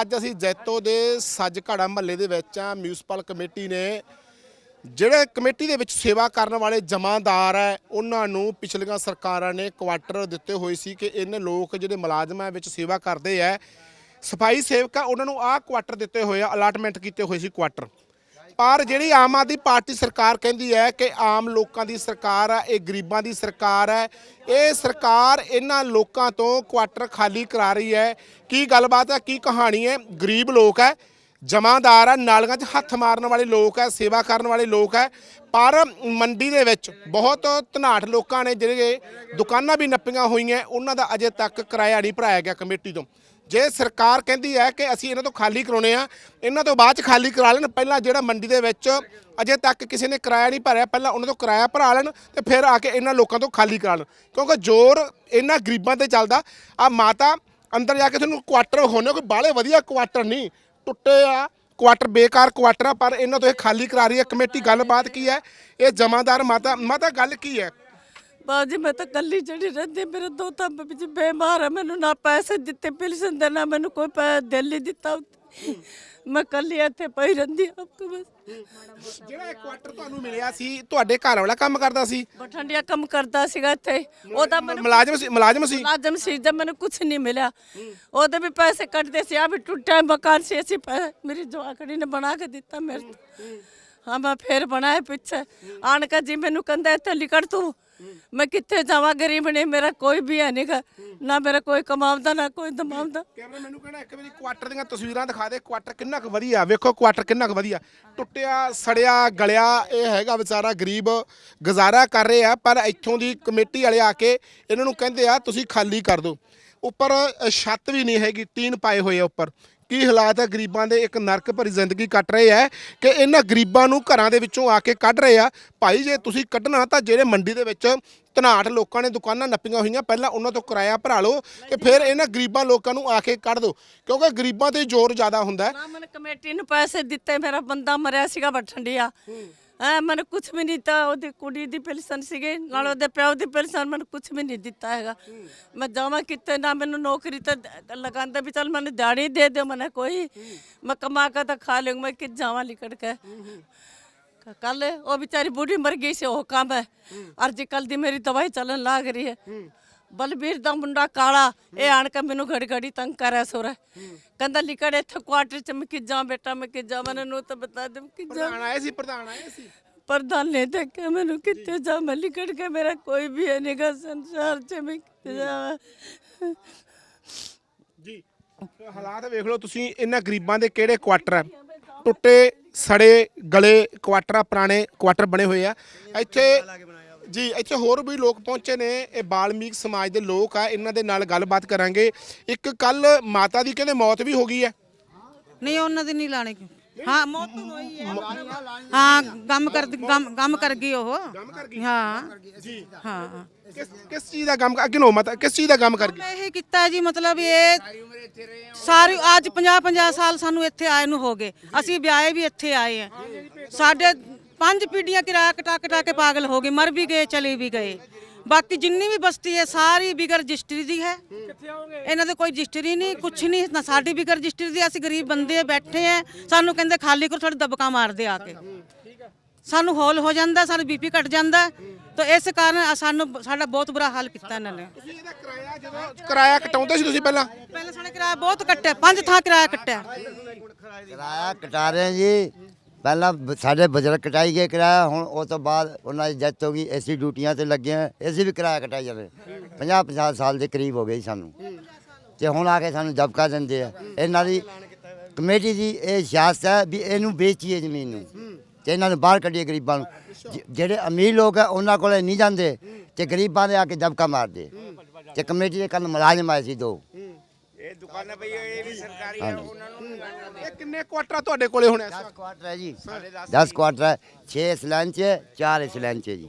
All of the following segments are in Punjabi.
ਅੱਜ ਅਸੀਂ ਜੈਤੋ ਦੇ ਸੱਜ ਘੜਾ ਮਹੱਲੇ ਦੇ ਵਿੱਚ ਆ ਮਿਊਨਿਸਪਲ ਕਮੇਟੀ ਨੇ ਜਿਹੜੇ ਕਮੇਟੀ ਦੇ ਵਿੱਚ ਸੇਵਾ ਕਰਨ ਵਾਲੇ ਜਮਾਂਦਾਰ ਹੈ, ਉਹਨਾਂ ਨੂੰ ਪਿਛਲੀਆਂ ਸਰਕਾਰਾਂ ਨੇ ਕੁਆਟਰ ਦਿੱਤੇ ਹੋਏ ਸੀ ਕਿ ਇਹਨੇ ਲੋਕ ਜਿਹੜੇ ਮੁਲਾਜ਼ਮਾਂ ਵਿੱਚ ਸੇਵਾ ਕਰਦੇ ਆ ਸਫ਼ਾਈ ਸੇਵਕ ਆ ਉਹਨਾਂ ਨੂੰ ਆਹ ਕੁਆਟਰ ਦਿੱਤੇ ਹੋਏ ਆ ਅਲਾਟਮੈਂਟ ਕੀਤੇ ਹੋਏ ਸੀ ਕੁਆਟਰ ਪਰ ਜਿਹੜੀ ਆਮ ਆਦਮੀ ਪਾਰਟੀ ਸਰਕਾਰ ਕਹਿੰਦੀ ਹੈ ਕਿ ਆਮ ਲੋਕਾਂ ਦੀ ਸਰਕਾਰ ਆ ਇਹ ਗਰੀਬਾਂ ਦੀ ਸਰਕਾਰ ਹੈ, ਇਹ ਸਰਕਾਰ ਇਹਨਾਂ ਲੋਕਾਂ ਤੋਂ ਕੁਆਟਰ ਖਾਲੀ ਕਰਾ ਰਹੀ ਹੈ। ਕੀ ਗੱਲਬਾਤ ਹੈ, ਕੀ ਕਹਾਣੀ ਹੈ? ਗਰੀਬ ਲੋਕ ਹੈ, ਜਮਾਂਦਾਰ ਆ ਨਾਲੀਆਂ 'ਚ ਹੱਥ ਮਾਰਨ ਵਾਲੇ ਲੋਕ ਹੈ, ਸੇਵਾ ਕਰਨ ਵਾਲੇ ਲੋਕ ਹੈ, ਪਰ ਮੰਡੀ ਦੇ ਵਿੱਚ ਬਹੁਤ ਧਨਾਟ ਲੋਕਾਂ ਨੇ ਜਿਹੜੇ ਦੁਕਾਨਾਂ ਵੀ ਨੱਪੀਆਂ ਹੋਈਆਂ, ਉਹਨਾਂ ਦਾ ਅਜੇ ਤੱਕ ਕਿਰਾਇਆ ਨਹੀਂ ਭਰਾਇਆ ਗਿਆ ਕਮੇਟੀ ਤੋਂ। ਜੇ ਸਰਕਾਰ ਕਹਿੰਦੀ ਹੈ ਕਿ ਅਸੀਂ ਇਹਨਾਂ ਤੋਂ ਖਾਲੀ ਕਰਾਉਣੇ ਆ, ਇਹਨਾਂ ਤੋਂ ਬਾਅਦ ਚ ਖਾਲੀ ਕਰਾ ਲੈਣ, ਪਹਿਲਾਂ ਜਿਹੜਾ ਮੰਡੀ ਦੇ ਵਿੱਚ ਅਜੇ ਤੱਕ ਕਿਸੇ ਨੇ ਕਿਰਾਇਆ ਨਹੀਂ ਭਰਿਆ, ਪਹਿਲਾਂ ਉਹਨਾਂ ਤੋਂ ਕਿਰਾਇਆ ਭਰਾ ਲੈਣ ਤੇ ਫਿਰ ਆ ਕੇ ਇਹਨਾਂ ਲੋਕਾਂ ਤੋਂ ਖਾਲੀ ਕਰਾ ਲੈਣ। ਕਿਉਂਕਿ ਜ਼ੋਰ ਇਹਨਾਂ ਗਰੀਬਾਂ ਤੇ ਚੱਲਦਾ। ਆ ਮਾਤਾ ਅੰਦਰ ਜਾ ਕੇ ਤੁਹਾਨੂੰ ਕੁਆਟਰ ਹੋਣੇ ਕੋਈ ਬਾਹਲੇ ਵਧੀਆ ਕੁਆਟਰ ਨਹੀਂ, ਟੁੱਟੇ ਆ ਕੁਆਟਰ ਬੇਕਾਰ ਕੁਆਟਰ ਆ, ਪਰ ਇਹਨਾਂ ਤੋਂ ਇਹ ਖਾਲੀ ਕਰਾ ਰਹੀ ਹੈ। ਕਮੇਟੀ ਗੱਲਬਾਤ ਕੀ ਹੈ? ਇਹ ਜਮਾਦਾਰ ਮਾਤਾ ਮਾਤਾ ਗੱਲ ਕੀ ਹੈ? ਬਾਜੀ ਮੈਂ ਤਾਂ ਕੱਲੀ ਚੜੀ ਰਹਿੰਦੀ ਮੇਰੇ ਦੋ ਤਾਂ ਵਿੱਚ ਬਿਮਾਰ ਹੈ ਮੈਨੂੰ ਨਾ ਪੈਸੇ ਦਿੱਤੇ ਪਿਲਸਨ ਦੇ ਨਾ ਮੈਨੂੰ ਕੋਈ ਪੈ ਦਿੱਲੀ ਦਿੱਤਾ। ਮੈਂ ਕੱਲੀ ਇੱਥੇ ਪਈ ਰਹਿੰਦੀ ਹਾਂ ਆਪਕੋ ਬਸ। ਜਿਹੜਾ ਇਹ ਕੁਆਟਰ ਤੁਹਾਨੂੰ ਮਿਲਿਆ ਸੀ ਤੁਹਾਡੇ ਘਰ ਵਾਲਾ ਕੰਮ ਕਰਦਾ ਸੀ? ਬਠੰਡਿਆ ਕੰਮ ਕਰਦਾ ਸੀਗਾ ਇੱਥੇ। ਉਹਦਾ ਮੈਨੂੰ ਮੁਲਾਜ਼ਮ ਸੀ ਮੁਲਾਜ਼ਮ ਸੀ? ਮੁਲਾਜ਼ਮ ਸੀ ਜਦ ਮੈਨੂੰ ਕੁਝ ਨਹੀਂ ਮਿਲਿਆ। ਉਹਦੇ ਵੀ ਪੈਸੇ ਕੱਟਦੇ ਸੀ ਆ ਵੀ ਟੁੱਟਾ ਮਕਾਨ ਸੀ ਅਸੀਂ ਮੇਰੀ ਜਵਾਕੜੀ ਨੇ ਬਣਾ ਕੇ ਦਿੱਤਾ ਮੇਰੇ ਤੋਂ। ਹਾਂ, ਮੈਂ ਫੇਰ ਬਣਾਏ ਪਿੱਛੇ। ਆਣ ਕੇ ਜੀ ਮੈਨੂੰ ਕਹਿੰਦਾ, ਇੱਥੇ ਲਿਕੜ ਤੂੰ। ਮੈਂ ਕਿੱਥੇ ਜਾਵਾਂ, ਗਰੀਬ ਨੇ, ਮੇਰਾ ਕੋਈ ਵੀ ਹੈ ਨਹੀਂਗਾ ਨਾ ਮੇਰਾ ਕੋਈ ਕਮਾਉਂਦਾ, ਨਾ ਕੋਈ ਦਮਾਉਂਦਾ। ਕੈਮਰਾ ਮੈਨੂੰ ਕਹਿੰਦਾ, ਇੱਕ ਵਾਰੀ ਕੁਆਟਰ ਦੀਆਂ ਤਸਵੀਰਾਂ ਦਿਖਾ ਦੇ। ਕੁਆਟਰ ਕਿੰਨਾ ਕੁ ਵਧੀਆ। ਵੇਖੋ, ਕੁਆਟਰ ਕਿੰਨਾ ਕੁ ਵਧੀਆ। ਟੁੱਟਿਆ, ਸੜਿਆ, ਗਲਿਆ, ਇਹ ਹੈਗਾ ਵਿਚਾਰਾ ਗਰੀਬ, ਗੁਜ਼ਾਰਾ ਕਰ ਰਿਹਾ, ਪਰ ਇੱਥੋਂ ਦੀ ਕਮੇਟੀ ਵਾਲੇ ਆ ਕੇ ਇਹਨਾਂ ਨੂੰ ਕਹਿੰਦੇ ਆ, ਤੁਸੀਂ ਖਾਲੀ ਕਰ ਦਿਓ। ਉੱਪਰ ਛੱਤ ਵੀ ਨਹੀਂ ਹੈਗੀ, ਟੀਨ ਪਾਏ ਹੋਏ ਆ ਉੱਪਰ। ਕੀ ਹਾਲਾਤ ਹੈ? ਗਰੀਬਾਂ ਦੇ ਇੱਕ ਨਰਕ ਭਰੀ ਜ਼ਿੰਦਗੀ ਕੱਟ ਰਹੇ ਆ ਕਿ ਇਹਨਾਂ ਗਰੀਬਾਂ ਨੂੰ ਘਰਾਂ ਦੇ ਵਿੱਚੋਂ ਆ ਕੇ ਕੱਢ ਰਹੇ ਆ। ਭਾਈ ਜੇ ਤੁਸੀਂ ਕੱਢਣਾ ਤਾਂ ਜਿਹੜੇ ਮੰਡੀ ਦੇ ਵਿੱਚ ਧਨਾਟ ਲੋਕਾਂ ਨੇ ਦੁਕਾਨਾਂ ਨੱਪੀਆਂ ਹੋਈਆਂ ਪਹਿਲਾਂ ਉਹਨਾਂ ਤੋਂ ਕਿਰਾਇਆ ਭਰਾ ਲਓ ਤੇ ਫਿਰ ਇਹਨਾਂ ਗਰੀਬਾਂ ਲੋਕਾਂ ਨੂੰ ਆ ਕੇ ਕੱਢ ਦਿਓ। ਕਿਉਂਕਿ ਗਰੀਬਾਂ ਤੇ ਜ਼ੋਰ ਜ਼ਿਆਦਾ ਹੁੰਦਾ ਹੈ। ਮੈਨੂੰ ਕਮੇਟੀ ਨੂੰ ਪੈਸੇ ਦਿੱਤੇ ਮੇਰਾ ਬੰਦਾ ਮਰਿਆ ਸੀਗਾ ਬਠੰਡਿਆ। ਐ ਮੈਨੂੰ ਕੁਝ ਵੀ ਨਹੀਂ ਦਿੱਤਾ, ਉਹਦੀ ਕੁੜੀ ਦੀ ਪੈਨਸ਼ਨ ਸੀਗੀ, ਨਾਲ ਉਹਦੇ ਪਿਓ ਦੀ ਪੈਨਸ਼ਨ ਮੈਨੂੰ ਕੁਝ ਵੀ ਨਹੀਂ ਦਿੱਤਾ ਹੈਗਾ। ਮੈਂ ਜਾਵਾਂ ਕਿਤੇ ਨਾ ਮੈਨੂੰ ਨੌਕਰੀ ਤਾਂ ਲਗਾਉਂਦਾ ਵੀ ਚੱਲ ਮੈਨੂੰ ਦਿਹਾੜੀ ਦੇ ਦਿਓ, ਮੈਨੂੰ ਕੋਈ। ਮੈਂ ਕਮਾ ਕੇ ਤਾਂ ਖਾ ਲੂੰਗਾ ਮੈਂ ਕਿ ਜਾਵਾਂ ਲਿਕੜ ਕੇ। ਕੱਲ ਉਹ ਵਿਚਾਰੀ ਬੁੱਢੀ ਮਰ ਗਈ ਸੀ, ਉਹ ਕੰਮ ਹੈ। ਅੱਜ ਕੱਲ ਦੀ ਮੇਰੀ ਦਵਾਈ ਚੱਲਣ ਲੱਗ ਰਹੀ ਹੈ। ਬਲਬੀਰ ਦਾ ਮੁੰਡਾ ਕਾਲਾ ਇਹ ਆਣ ਕੇ ਮੈਨੂੰ ਘੜੀ ਘੜੀ ਤੰਗ ਕਰਿਆ ਸੋਰਾ ਕਹਿੰਦਾ ਲਿਕੜ ਇੱਥੇ ਕੁਆਟਰ ਚ ਮੈਂ ਕਿ ਜਾ ਬੇਟਾ ਮੈਂ ਕਿ ਜਾ ਮੈਨੂੰ ਨੂੰ ਤਾਂ ਬਤਾ ਦੇ ਕਿ ਜਾ ਪ੍ਰਧਾਨ ਆਏ ਸੀ ਪ੍ਰਧਾਨ ਆਏ ਸੀ। ਪ੍ਰਧਾਨ ਨੇ ਦੇਖਿਆ ਮੈਨੂੰ ਕਿੱਥੇ ਜਾ ਮੈਂ ਲਿਕੜ ਕੇ ਮੇਰਾ ਕੋਈ ਵੀ ਹੈ ਨਹੀਂਗਾ ਸੰਸਾਰ ਚ ਮੈਂ ਕਿੱਥੇ ਜਾਵਾਂ। ਜੀ ਹਾਲਾਤ ਵੇਖ ਲਓ ਤੁਸੀਂ ਇਹਨਾਂ ਗਰੀਬਾਂ ਦੇ ਕਿਹੜੇ ਕੁਆਟਰ ਆ? ਟੁੱਟੇ ਸੜੇ ਗਲੇ ਕੁਆਟਰ ਪੁਰਾਣੇ ਕੁਆਟਰ ਬਣੇ ਹੋਏ ਆ। ਇੱਥੇ ਜੀ ਇੱਥੇ ਹੋਰ ਵੀ ਲੋਕ ਪਹੁੰਚੇ ਨੇ। ਇਹ ਬਾਲਮੀਕ ਸਮਾਜ ਦੇ ਲੋਕ ਆ ਇਹਨਾਂ ਦੇ ਨਾਲ ਗੱਲਬਾਤ ਕਰਾਂਗੇ। ਇੱਕ ਕੱਲ ਮਾਤਾ ਦੀ ਕਹਿੰਦੇ ਮੌਤ ਵੀ ਹੋ ਗਈ ਹੈ। ਨਹੀਂ ਉਹਨਾਂ ਦੀ ਨਹੀਂ ਲਾਣੇ ਹਾਂ ਮੌਤ ਤਾਂ ਹੋਈ ਹੈ। ਹਾਂ ਕੰਮ ਕਰ ਕੰਮ ਕੰਮ ਕਰ ਗਈ ਉਹ। ਹਾਂ। ਜੀ ਹਾਂ ਕਿਸ ਕਿਸ ਚੀਜ਼ ਦਾ ਕੰਮ ਅੱਗੇ ਨੋ ਮਾਤਾ ਕਿਸ ਚੀਜ਼ ਦਾ ਕੰਮ ਕਰ ਗਈ ਮੈਂ ਇਹ ਕੀਤਾ ਜੀ ਮਤਲਬ ਇਹ ਸਾਰੀ ਅੱਜ 50 50 ਸਾਲ ਸਾਨੂੰ ਇੱਥੇ ਆਏ ਨੂੰ ਹੋ ਗਏ। ਅਸੀਂ ਵਿਆਹੇ ਵੀ ਇੱਥੇ ਆਏ ਆ ਸਾਡੇ ਪੰਜ ਪੀੜ੍ਹੀਆਂ ਕਿਰਾਇਆ ਕਟਾ ਕਟਾ ਕੇ ਪਾਗਲ ਹੋ ਗਏ ਮਰ ਵੀ ਗਏ ਚਲੇ ਵੀ ਗਏ। ਬਾਕੀ ਜਿੰਨੀ ਵੀ ਬਸਤੀ ਹੈ ਸਾਰੀ ਬਿਗਰ ਰਜਿਸਟਰੀ ਦੀ ਹੈ। ਇਹਨਾਂ ਦੇ ਕੋਈ ਰਜਿਸਟਰੀ ਨਹੀਂ ਕੁਛ ਨਹੀਂ ਨਾ ਸਾਡੀ ਬਿਗਰ ਰਜਿਸਟਰੀ ਦੀ ਅਸੀਂ ਗਰੀਬ ਬੰਦੇ ਆ ਬੈਠੇ ਆ ਸਾਨੂੰ ਕਹਿੰਦੇ ਖਾਲੀ ਕਰੋ ਤੁਹਾਡੇ ਦਬਕਾ ਮਾਰਦੇ ਆ ਕੇ। ਸਾਨੂੰ ਹੌਲ ਹੋ ਜਾਂਦਾ ਸਾਡਾ ਬੀਪੀ ਘਟ ਜਾਂਦਾ। ਤਾਂ ਇਸ ਕਾਰਨ ਸਾਨੂੰ ਸਾਡਾ ਬਹੁਤ ਬੁਰਾ ਹਾਲ ਕੀਤਾ ਇਹਨਾਂ ਨੇ। ਤੁਸੀਂ ਇਹਦਾ ਕਿਰਾਇਆ ਜਦੋਂ ਕਿਰਾਇਆ ਕਟਾਉਂਦੇ ਸੀ ਤੁਸੀਂ ਪਹਿਲਾਂ? ਪਹਿਲਾਂ ਸਾਡੇ ਕਿਰਾਇਆ ਬਹੁਤ ਕੱਟਿਆ ਪੰਜ ਥਾਂ ਕਿਰਾਇਆ ਕੱਟਿਆ। ਕਿਰਾਇਆ ਕਟਾ ਰਹੇ ਜੀ। ਪਹਿਲਾਂ ਬ- ਸਾਡੇ ਬਜ਼ੁਰਗ ਕਟਾਈ ਗਏ ਕਿਰਾਇਆ, ਹੁਣ ਉਹ ਤੋਂ ਬਾਅਦ ਉਹਨਾਂ ਦੀ ਡੈਥ ਹੋ ਗਈ ਐਸੀ ਡਿਊਟੀਆਂ ਤੇ ਲੱਗੇ ਹਾਂ ਅਸੀਂ ਵੀ ਕਿਰਾਇਆ ਕਟਾਈ ਜਾਂਦੇ 50 50 ਸਾਲ ਦੇ ਕਰੀਬ ਹੋ ਗਏ ਜੀ ਸਾਨੂੰ। ਤੇ ਹੁਣ ਆ ਕੇ ਸਾਨੂੰ ਦਬਕਾ ਦਿੰਦੇ ਆ। ਇਹਨਾਂ ਦੀ ਕਮੇਟੀ ਦੀ ਇਹ ਸਿਆਸਤ ਹੈ ਵੀ ਇਹਨੂੰ ਵੇਚੀਏ ਜ਼ਮੀਨ ਨੂੰ। ਤੇ ਇਹਨਾਂ ਨੂੰ ਬਾਹਰ ਕੱਢੀਏ ਗਰੀਬਾਂ ਨੂੰ। ਜ- ਜਿਹੜੇ ਅਮੀਰ ਲੋਕ ਆ, ਉਹਨਾਂ ਕੋਲੇ ਨਹੀਂ ਜਾਂਦੇ। ਤੇ ਗਰੀਬਾਂ ਦੇ ਆ ਕੇ ਦਬਕਾ ਮਾਰਦੇ। ਤੇ ਕਮੇਟੀ ਦੇ ਕੱਲ ਮੁਲਾਜ਼ਮ ਆਏ ਸੀ ਦੋ। ਇਹ ਦੁਕਾਨਾਂ ਪਈ ਇਹ ਵੀ ਸਰਕਾਰੀ ਆ ਹਾਂਜੀ। ਉਹਨਾਂ ਨੂੰ ਇਹ ਕਿੰਨੇ ਕੁਆਟਰ ਆ ਤੁਹਾਡੇ ਕੋਲੇ ਹੁਣ ਇਸ 10 ਵਕਤ ਕੁਆਟਰ ਹੈ ਜੀ। 10 ਕੁਆਟਰ ਹੈ 6 ਇਸ ਲਾਈਨ 'ਚ 4 ਇਸ ਲਾਈਨ 'ਚ ਜੀ।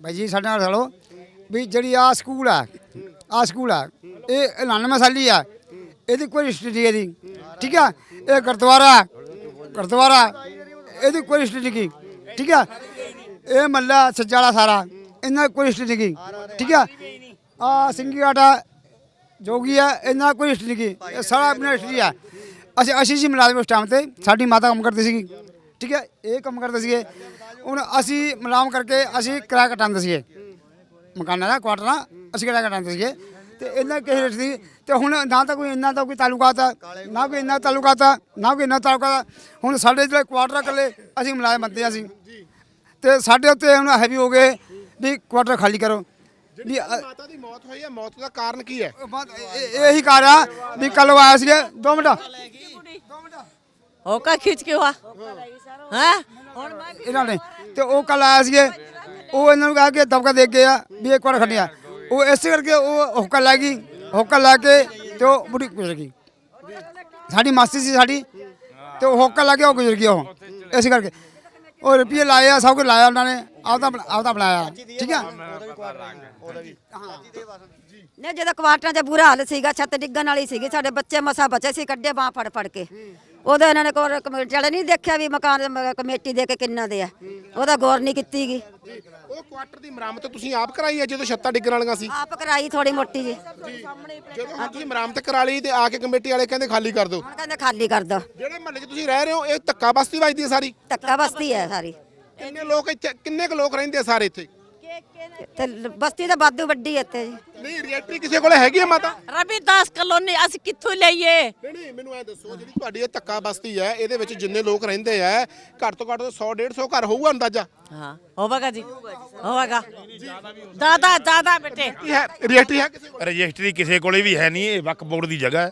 ਭਾਈ ਜੀ ਸਾਡੇ ਨਾਲ ਵੀ ਜਿਹੜੀ ਆ ਸਕੂਲ ਆ ਆ ਸਕੂਲ ਆ ਇਹ ਐਲਾਨਮੈਂਟ ਸਾਲੀ ਆ ਇਹਦੀ ਕੋਈ ਹਿਸਟਰੀ ਨਹੀਂ ਇਹਦੀ ਠੀਕ ਆ? ਇਹ ਗੁਰਦੁਆਰਾ ਗੁਰਦੁਆਰਾ ਇਹਦੀ ਕੋਈ ਹਿਸਟਰੀ ਨਹੀਂ ਠੀਕ ਆ? ਇਹ ਮੱਲਾ ਸੱਜਾਲਾ ਸਾਰਾ ਇਹਨਾਂ ਦੀ ਕੋਈ ਹਿਸਟਰੀ ਨਹੀਂ ਠੀਕ ਆ? ਆ ਸਿੰਘੀ ਆਟਾ ਜੋਗੀ ਆ ਇਹਨਾਂ ਕੋਈ ਹਿਸਟਰੀ ਨਹੀਂ ਇਹ ਸਾਰਾ ਆਪਣਾ ਹਿਸਟਰੀ ਆ। ਅਸੀਂ ਅਸੀਂ ਜੀ ਮੁਲਾਜ਼ਮ ਉਸ ਟਾਈਮ ਤੇ, ਸਾਡੀ ਮਾਤਾ ਕੰਮ ਕਰਦੀ ਸੀਗੀ, ਠੀਕ ਹੈ, ਇਹ ਕੰਮ ਕਰਦੇ ਸੀਗੇ। ਹੁਣ ਅਸੀਂ ਮੁਲਾਜ਼ਮ ਕਰਕੇ ਅਸੀਂ ਕਿਰਾਇਆ ਕਟਾਉਂਦੇ ਸੀਗੇ। ਮਕਾਨਾਂ ਦਾ ਕੁਆਟਰ ਦਾ, ਅਸੀਂ ਕਿਰਾਇਆ ਕਟਾਉਂਦੇ ਸੀਗੇ। ਤੇ ਇਹਨਾਂ ਕਿਸੇ ਰੇਟ ਸੀ ਤੇ ਹੁਣ ਨਾ ਤਾਂ ਕੋਈ ਇੰਨਾ ਤਾਂ ਕੋਈ ਤਾਲੁਕਾਤ ਆ, ਨਾ ਕੋਈ ਇੰਨਾ ਤਾਲੁਕਾਤ ਆ, ਨਾ ਕੋਈ ਇੰਨਾ ਤਾਲੁਕਾਤ ਹੁਣ ਸਾਡੇ ਜਿਹੜੇ ਕੁਆਟਰ ਆ ਇਕੱਲੇ, ਅਸੀਂ ਮੁਲਾਜ਼ਮ ਬੰਦੇ ਹਾਂ ਅਸੀਂ। ਤੇ ਸਾਡੇ ਉੱਤੇ ਹੁਣ ਹੈਵੀ ਹੋ ਗਏ ਵੀ ਕੁਆਟਰ ਖਾਲੀ ਕਰੋ। ਵੀ ਅ- ਮਾਤਾ ਦੀ ਮੌਤ ਹੋਈ ਹੈ ਮੌਤ ਦਾ ਕਾਰਨ ਕੀ ਹੈ? ਇਹ- ਇਹੀ ਕਾਰ ਆ ਵੀ ਕੱਲ ਆਇਆ ਸੀਗੇ। ਦੋ ਮਿੰਟ। ਹੋਕਾ ਖਿੱਚ ਕੇ ਹੁਆ ਹੈ? ਹੁਣ ਮੈਂ ਇਹਨਾਂ ਨੇ ਤੇ ਉਹ ਕੱਲ ਆਇਆ ਸੀਗੇ। ਉਹ ਇਹਨਾਂ ਨੂੰ ਕਹਾ ਕਿ ਦਬਕਾ ਦੇ ਕੇ ਆ ਵੀ ਇੱਕ ਵਾਰ ਖੜਿਆ ਉਹ ਇਸੇ ਕਰਕੇ ਉਹ ਹੁੱਕਾ ਲੈ ਗਈ। ਹੁੱਕਾ ਲੈ ਕੇ ਤੇ ਉਹ ਬੁੜੀ ਗੁਜ਼ਰ ਗਈ। ਸਾਡੀ ਮਾਸੀ ਸੀ ਸਾਡੀ। ਤੇ ਉਹ ਹੁੱਕਾ ਲੈ ਕੇ ਉਹ ਗੁਜ਼ਰ ਗਈ ਉਹ। ਇਸੇ ਕਰਕੇ। ਉਹ ਰੁਪਏ ਲਾਏ ਆ ਸਭ ਕੁਝ ਲਾਇਆ ਉਹਨਾਂ ਨੇ। ਆਪਦਾ ਆਪਦਾ ਬਣਾਇਆ। ਠੀਕ ਆ? ਨੇ ਜਦੋਂ ਕੁਆਟਰਾਂ 'ਚ ਬੁਰਾ ਹਾਲ ਸੀਗਾ ਛੱਤ ਡਿੱਗਣ ਵਾਲੀ ਸੀਗੀ ਸਾਡੇ ਬੱਚੇ ਮਸਾ ਬਚੇ ਸੀ ਕੱਢੇ ਬਾਹ ਫੜ ਫੜ ਕੇ ਉਦੋਂ ਇਹਨਾਂ ਨੇ ਕੋਲ ਕਮੇਟੀ ਵਾਲੇ ਨਹੀਂ ਦੇਖਿਆ ਵੀ ਮਕਾਨ ਮ- ਕਮੇਟੀ ਦੇ ਕੇ ਕਿੰਨਾ ਦੇ ਆ। ਉਹਦਾ ਗੌਰ ਨਹੀਂ ਕੀਤੀ ਗੀ। ਉਹ ਕੁਆਟਰ ਦੀ ਮੁਰੰਮਤ ਤੁਸੀਂ ਆਪ ਕਰਾਈ ਹੈ ਜਦੋਂ ਛੱਤਾਂ ਡਿੱਗਣ ਵਾਲੀਆਂ ਸੀ? ਆਪ ਕਰਾਈ ਥੋੜੀ ਮੋਟੀ ਜੀ। ਜਦੋਂ ਹੁਣ ਤੁਸੀਂ ਮੁਰੰਮਤ ਕਰਾ ਲਈ ਤੇ ਆ ਕੇ ਕਮੇਟੀ ਵਾਲੇ ਕਹਿੰਦੇ ਖਾਲੀ ਕਰ ਦਿਓ। ਕਹਿੰਦੇ ਖਾਲੀ ਕਰ ਦੋ ਜਿਹੜੇ ਮਹੱਲੇ 'ਚ ਤੁਸੀਂ ਰਹਿ ਰਹੇ ਹੋ ਇਹ ਧੱਕਾ ਬਸਤੀ ਵੱਜਦੀ ਹੈ ਸਾਰੀ? ਧੱਕਾ ਬਸਤੀ ਹੈ ਸਾਰੀ। ਕਿੰਨੇ ਲੋਕ ਇੱਥੇ ਕਿੰਨੇ ਕੁ ਲੋਕ ਰਹਿੰਦੇ ਆ ਸਾਰੇ ਇੱਥੇ? ਤੇ ਬਸਤੀ ਤਾਂ ਵਾਧੂ ਵੱਡੀ ਹੈ ਇੱਥੇ। ਜੀ ਨਹੀਂ ਰਜਿਸਟਰੀ ਕਿਸੇ ਕੋਲ ਹੈਗੀ ਹੈ ਮਾਤਾ? ਰਵੀ ਦਾਸ ਕਲੋਨੀ ਅਸੀਂ ਕਿੱਥੋਂ ਲਈਏ? ਨਹੀਂ ਨਹੀਂ ਮੈਨੂੰ ਐ ਦੱਸੋ ਜਿਹੜੀ ਤੁਹਾਡੀ ਇਹ ਧੱਕਾ ਬਸਤੀ ਹੈ ਇਹਦੇ ਵਿੱਚ ਜਿੰਨੇ ਲੋਕ ਰਹਿੰਦੇ ਆ ਘੱਟ ਤੋਂ ਘੱਟ 100 150 ਘਰ ਹੋਊਗਾ ਅੰਦਾਜ਼ਾ? ਹਾਂ ਹੋਵੇਗਾ ਜੀ ਹੋਵੇਗਾ ਦਾਦਾ ਦਾਦਾ ਬੇਟੇ। ਕੀ ਹੈ ਹੈ ਕਿਸੇ ਕੋਲ? ਰਜਿਸਟਰੀ ਕਿਸੇ ਕੋਲੇ ਵੀ ਹੈ ਨਹੀਂ ਇਹ ਵਕ ਬੋਰਡ ਦੀ ਜਗ੍ਹਾ ਹੈ।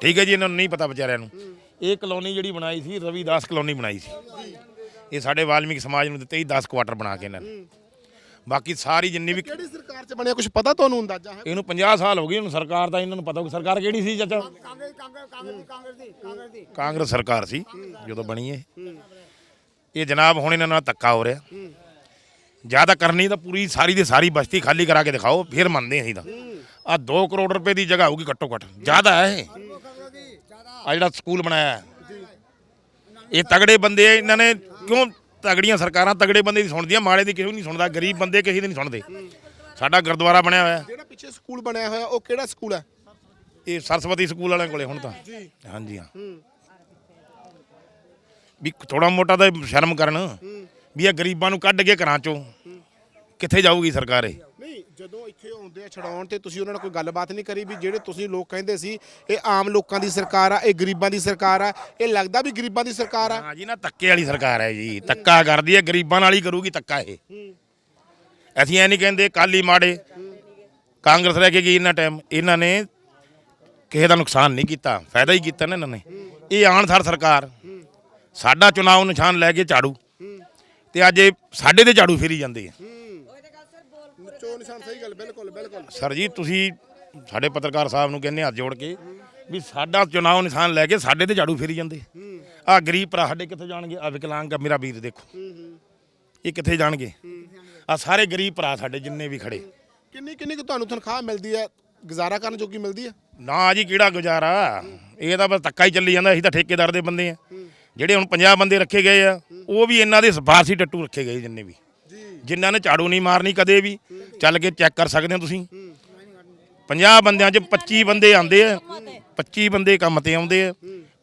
ਠੀਕ ਹੈ ਜੀ ਇਹਨਾਂ ਨੂੰ ਨਹੀਂ ਪਤਾ ਵਿਚਾਰਿਆਂ ਨੂੰ। ਇਹ ਕਲੋਨੀ ਜਿਹੜੀ ਬਣਾਈ ਸੀ ਰਵੀ ਦਾਸ ਕਲੋਨੀ ਬਣਾਈ ਸੀ। ਇਹ ਸਾਡੇ ਵਾਲਮੀਕ ਸਮਾਜ ਨੂੰ ਦਿੱਤੇ 10 ਕੁਆਟਰ ਬਣਾ ਕੇ ਇਹਨਾਂ ਨੇ। ਬਾਕੀ ਸਾਰੀ ਜਿੰਨੀ ਵੀ ਕਿਹੜੀ ਸਰਕਾਰ 'ਚ ਬਣਿਆ? ਕੁਝ ਪਤਾ ਤੁਹਾਨੂੰ ਅੰਦਾਜ਼ਾ ਹੈ? ਇਹਨੂੰ 50 ਸਾਲ ਹੋ ਗਏ ਇਹਨੂੰ ਸਰਕਾਰ ਦਾ ਇਹਨਾਂ ਨੂੰ ਪਤਾ ਹੋਊ ਸਰਕਾਰ ਕਿਹੜੀ ਸੀ ਚਾਚਾ? ਕਾਂਗਰਸ ਸਰਕਾਰ ਸੀ ਜਦੋਂ ਬਣੀ ਇਹ। ਇਹ ਜਨਾਬ ਹੁਣ ਇਹਨਾਂ ਨਾਲ ਧੱਕਾ ਹੋ ਰਿਹਾ। ਜ਼ਿਆਦਾ ਕਰਨੀ ਤਾਂ ਪੂਰੀ ਸਾਰੀ ਦੀ ਸਾਰੀ ਬਸਤੀ ਖਾਲੀ ਕਰਾ ਕੇ ਦਿਖਾਓ ਫਿਰ ਮੰਨਦੇ ਅਸੀਂ ਤਾਂ। ਆ 2 ਕਰੋੜ ਰੁਪਏ ਦੀ ਜਗ੍ਹਾ ਹੋਊਗੀ ਘੱਟੋ ਘੱਟ। ਜ਼ਿਆਦਾ ਹੈ ਇਹ। ਆ ਜਿਹੜਾ ਸਕੂਲ ਬਣਾਇਆ। ਇਹ ਤਗੜੇ ਬੰਦੇ ਆ ਇਹਨਾਂ ਨੇ ਕਿਉਂ ਤਗੜੀਆਂ ਸਰਕਾਰਾਂ ਤਗੜੇ ਬੰਦੇ ਦੀ ਸੁਣਦੀਆਂ ਮਾੜੇ ਦੀ ਕਿਸੇ ਨੂੰ ਨਹੀਂ ਸੁਣਦਾ ਗਰੀਬ ਬੰਦੇ ਕਿਸੇ ਦੀ ਨਹੀਂ ਸੁਣਦੇ। ਸਾਡਾ ਗੁਰਦੁਆਰਾ ਬਣਿਆ ਹੋਇਆ। ਜਿਹੜਾ ਪਿੱਛੇ ਸਕੂਲ ਬਣਿਆ ਹੋਇਆ ਉਹ ਕਿਹੜਾ ਸਕੂਲ ਹੈ? ਇਹ ਸਰਸਵਤੀ ਸਕੂਲ ਵਾਲਿਆਂ ਕੋਲੇ ਹੁਣ ਤਾਂ। ਹਾਂਜੀ ਹਾਂ। ਵੀ ਥੋੜਾ ਮੋਟਾ ਤਾਂ ਸ਼ਰਮ ਕਰਨ। ਵੀ ਇਹ ਗਰੀਬਾਂ ਨੂੰ ਕੱਢ ਕੇ ਘਰਾਂ ਚੋਂ। ਕਿੱਥੇ ਜਾਊਗੀ ਸਰਕਾਰ ਇਹ? ਨਹੀਂ ਜਦੋਂ ਇੱਥੇ ਆਉਂਦੇ ਆ ਛਡਾਉਣ ਤੇ ਤੁਸੀਂ ਉਹਨਾਂ ਨਾਲ ਕੋਈ ਗੱਲਬਾਤ ਨਹੀਂ ਕਰੀ ਵੀ ਜਿਹੜੇ ਤੁਸੀਂ ਲੋਕ ਕਹਿੰਦੇ ਸੀ, ਇਹ ਆਮ ਲੋਕਾਂ ਦੀ ਸਰਕਾਰ ਆ, ਇਹ ਗਰੀਬਾਂ ਦੀ ਸਰਕਾਰ ਆ, ਇਹ ਲੱਗਦਾ ਵੀ ਗਰੀਬਾਂ ਦੀ ਸਰਕਾਰ ਆ? ਹਾਂ ਜੀ, ਨਾ ਧੱਕੇ ਵਾਲੀ ਸਰਕਾਰ ਹੈ ਜੀ। ਧੱਕਾ ਕਰਦੀ ਹੈ, ਗਰੀਬਾਂ ਨਾਲ ਹੀ ਕਰੂਗੀ ਧੱਕਾ ਇਹ। ਅਸੀਂ ਐ ਨਹੀਂ ਕਹਿੰਦੇ ਕਾਲੀ ਮਾੜੇ। ਕਾਂਗਰਸ ਰਹਿ ਕੇ ਗਈ ਇਹਨਾਂ ਟਾਈਮ ਇਹਨਾਂ ਨੇ ਕਿਸੇ ਦਾ ਨੁਕਸਾਨ ਨਹੀਂ ਕੀਤਾ, ਫਾਇਦਾ ਹੀ ਕੀਤਾ ਨਾ ਇਹਨਾਂ ਨੇ। ਇਹ ਆਣ ਸਾਰ ਸਰਕਾਰ। ਸਾਡਾ ਚੁਣਾਵ ਨਿਸ਼ਾਨ ਲੈ ਕੇ ਝਾੜੂ। ਤੇ ਅੱਜ ਇਹ ਸਾਡੇ ਤੇ ਝਾੜੂ ਫੇਰੀ ਜਾਂਦੇ ਆ। ਚੋ ਨਿਸ਼ਾਨ ਸਹੀ ਗੱਲ ਬਿਲਕੁਲ ਬਿਲਕੁਲ। ਸਰ ਜੀ ਤੁਸੀਂ ਸਾਡੇ ਪੱਤਰਕਾਰ ਸਾਹਿਬ ਨੂੰ ਕਹਿੰਦੇ ਹੱਥ ਜੋੜ ਕੇ ਵੀ ਸਾਡਾ ਚੁਣਾਵ ਨਿਸ਼ਾਨ ਲੈ ਕੇ ਸਾਡੇ ਤੇ ਝਾੜੂ ਫੇਰੀ ਜਾਂਦੇ। ਆ ਗਰੀਬ ਭਰਾ ਸਾਡੇ ਕਿੱਥੇ ਜਾਣਗੇ? ਆ ਵਿਕਲਾਂਗ ਮੇਰਾ ਵੀਰ ਦੇਖੋ। ਇਹ ਕਿੱਥੇ ਜਾਣਗੇ? ਆ ਸਾਰੇ ਗਰੀਬ ਭਰਾ ਸਾਡੇ ਜਿੰਨੇ ਵੀ ਖੜੇ। ਕਿੰਨੀ ਕਿੰਨੀ ਕੁ ਤੁਹਾਨੂੰ ਤਨਖਾਹ ਮਿਲਦੀ ਹੈ ਗੁਜ਼ਾਰਾ ਕਰਨ ਜੋਗੀ ਮਿਲਦੀ ਹੈ ਨਾ ਜੀ ਕਿਹੜਾ ਗੁਜ਼ਾਰਾ? ਇਹ ਤਾਂ ਬਸ ਧੱਕਾ ਹੀ ਚੱਲੀ ਜਾਂਦਾ ਅਸੀਂ ਤਾਂ ਠੇਕੇਦਾਰ ਦੇ ਬੰਦੇ ਆ। ਜਿਹੜੇ ਹੁਣ 50 ਬੰਦੇ ਰੱਖੇ ਗਏ ਆ ਉਹ ਵੀ ਇਹਨਾਂ ਦੇ ਸਿਫਾਰਸੀ ਟੱਟੂ ਰੱਖੇ ਗਏ ਜਿੰਨੇ ਵੀ। ਜਿਨ੍ਹਾਂ ਨੇ ਝਾੜੂ ਨਹੀਂ ਮਾਰਨੀ ਕਦੇ ਵੀ ਚੱਲ ਕੇ ਚੈੱਕ ਕਰ ਸਕਦੇ ਹੋ ਤੁਸੀਂ। 50 ਬੰਦਿਆਂ 'ਚ 25 ਬੰਦੇ ਆਉਂਦੇ ਆ 25 ਬੰਦੇ ਕੰਮ ਤੇ ਆਉਂਦੇ ਆ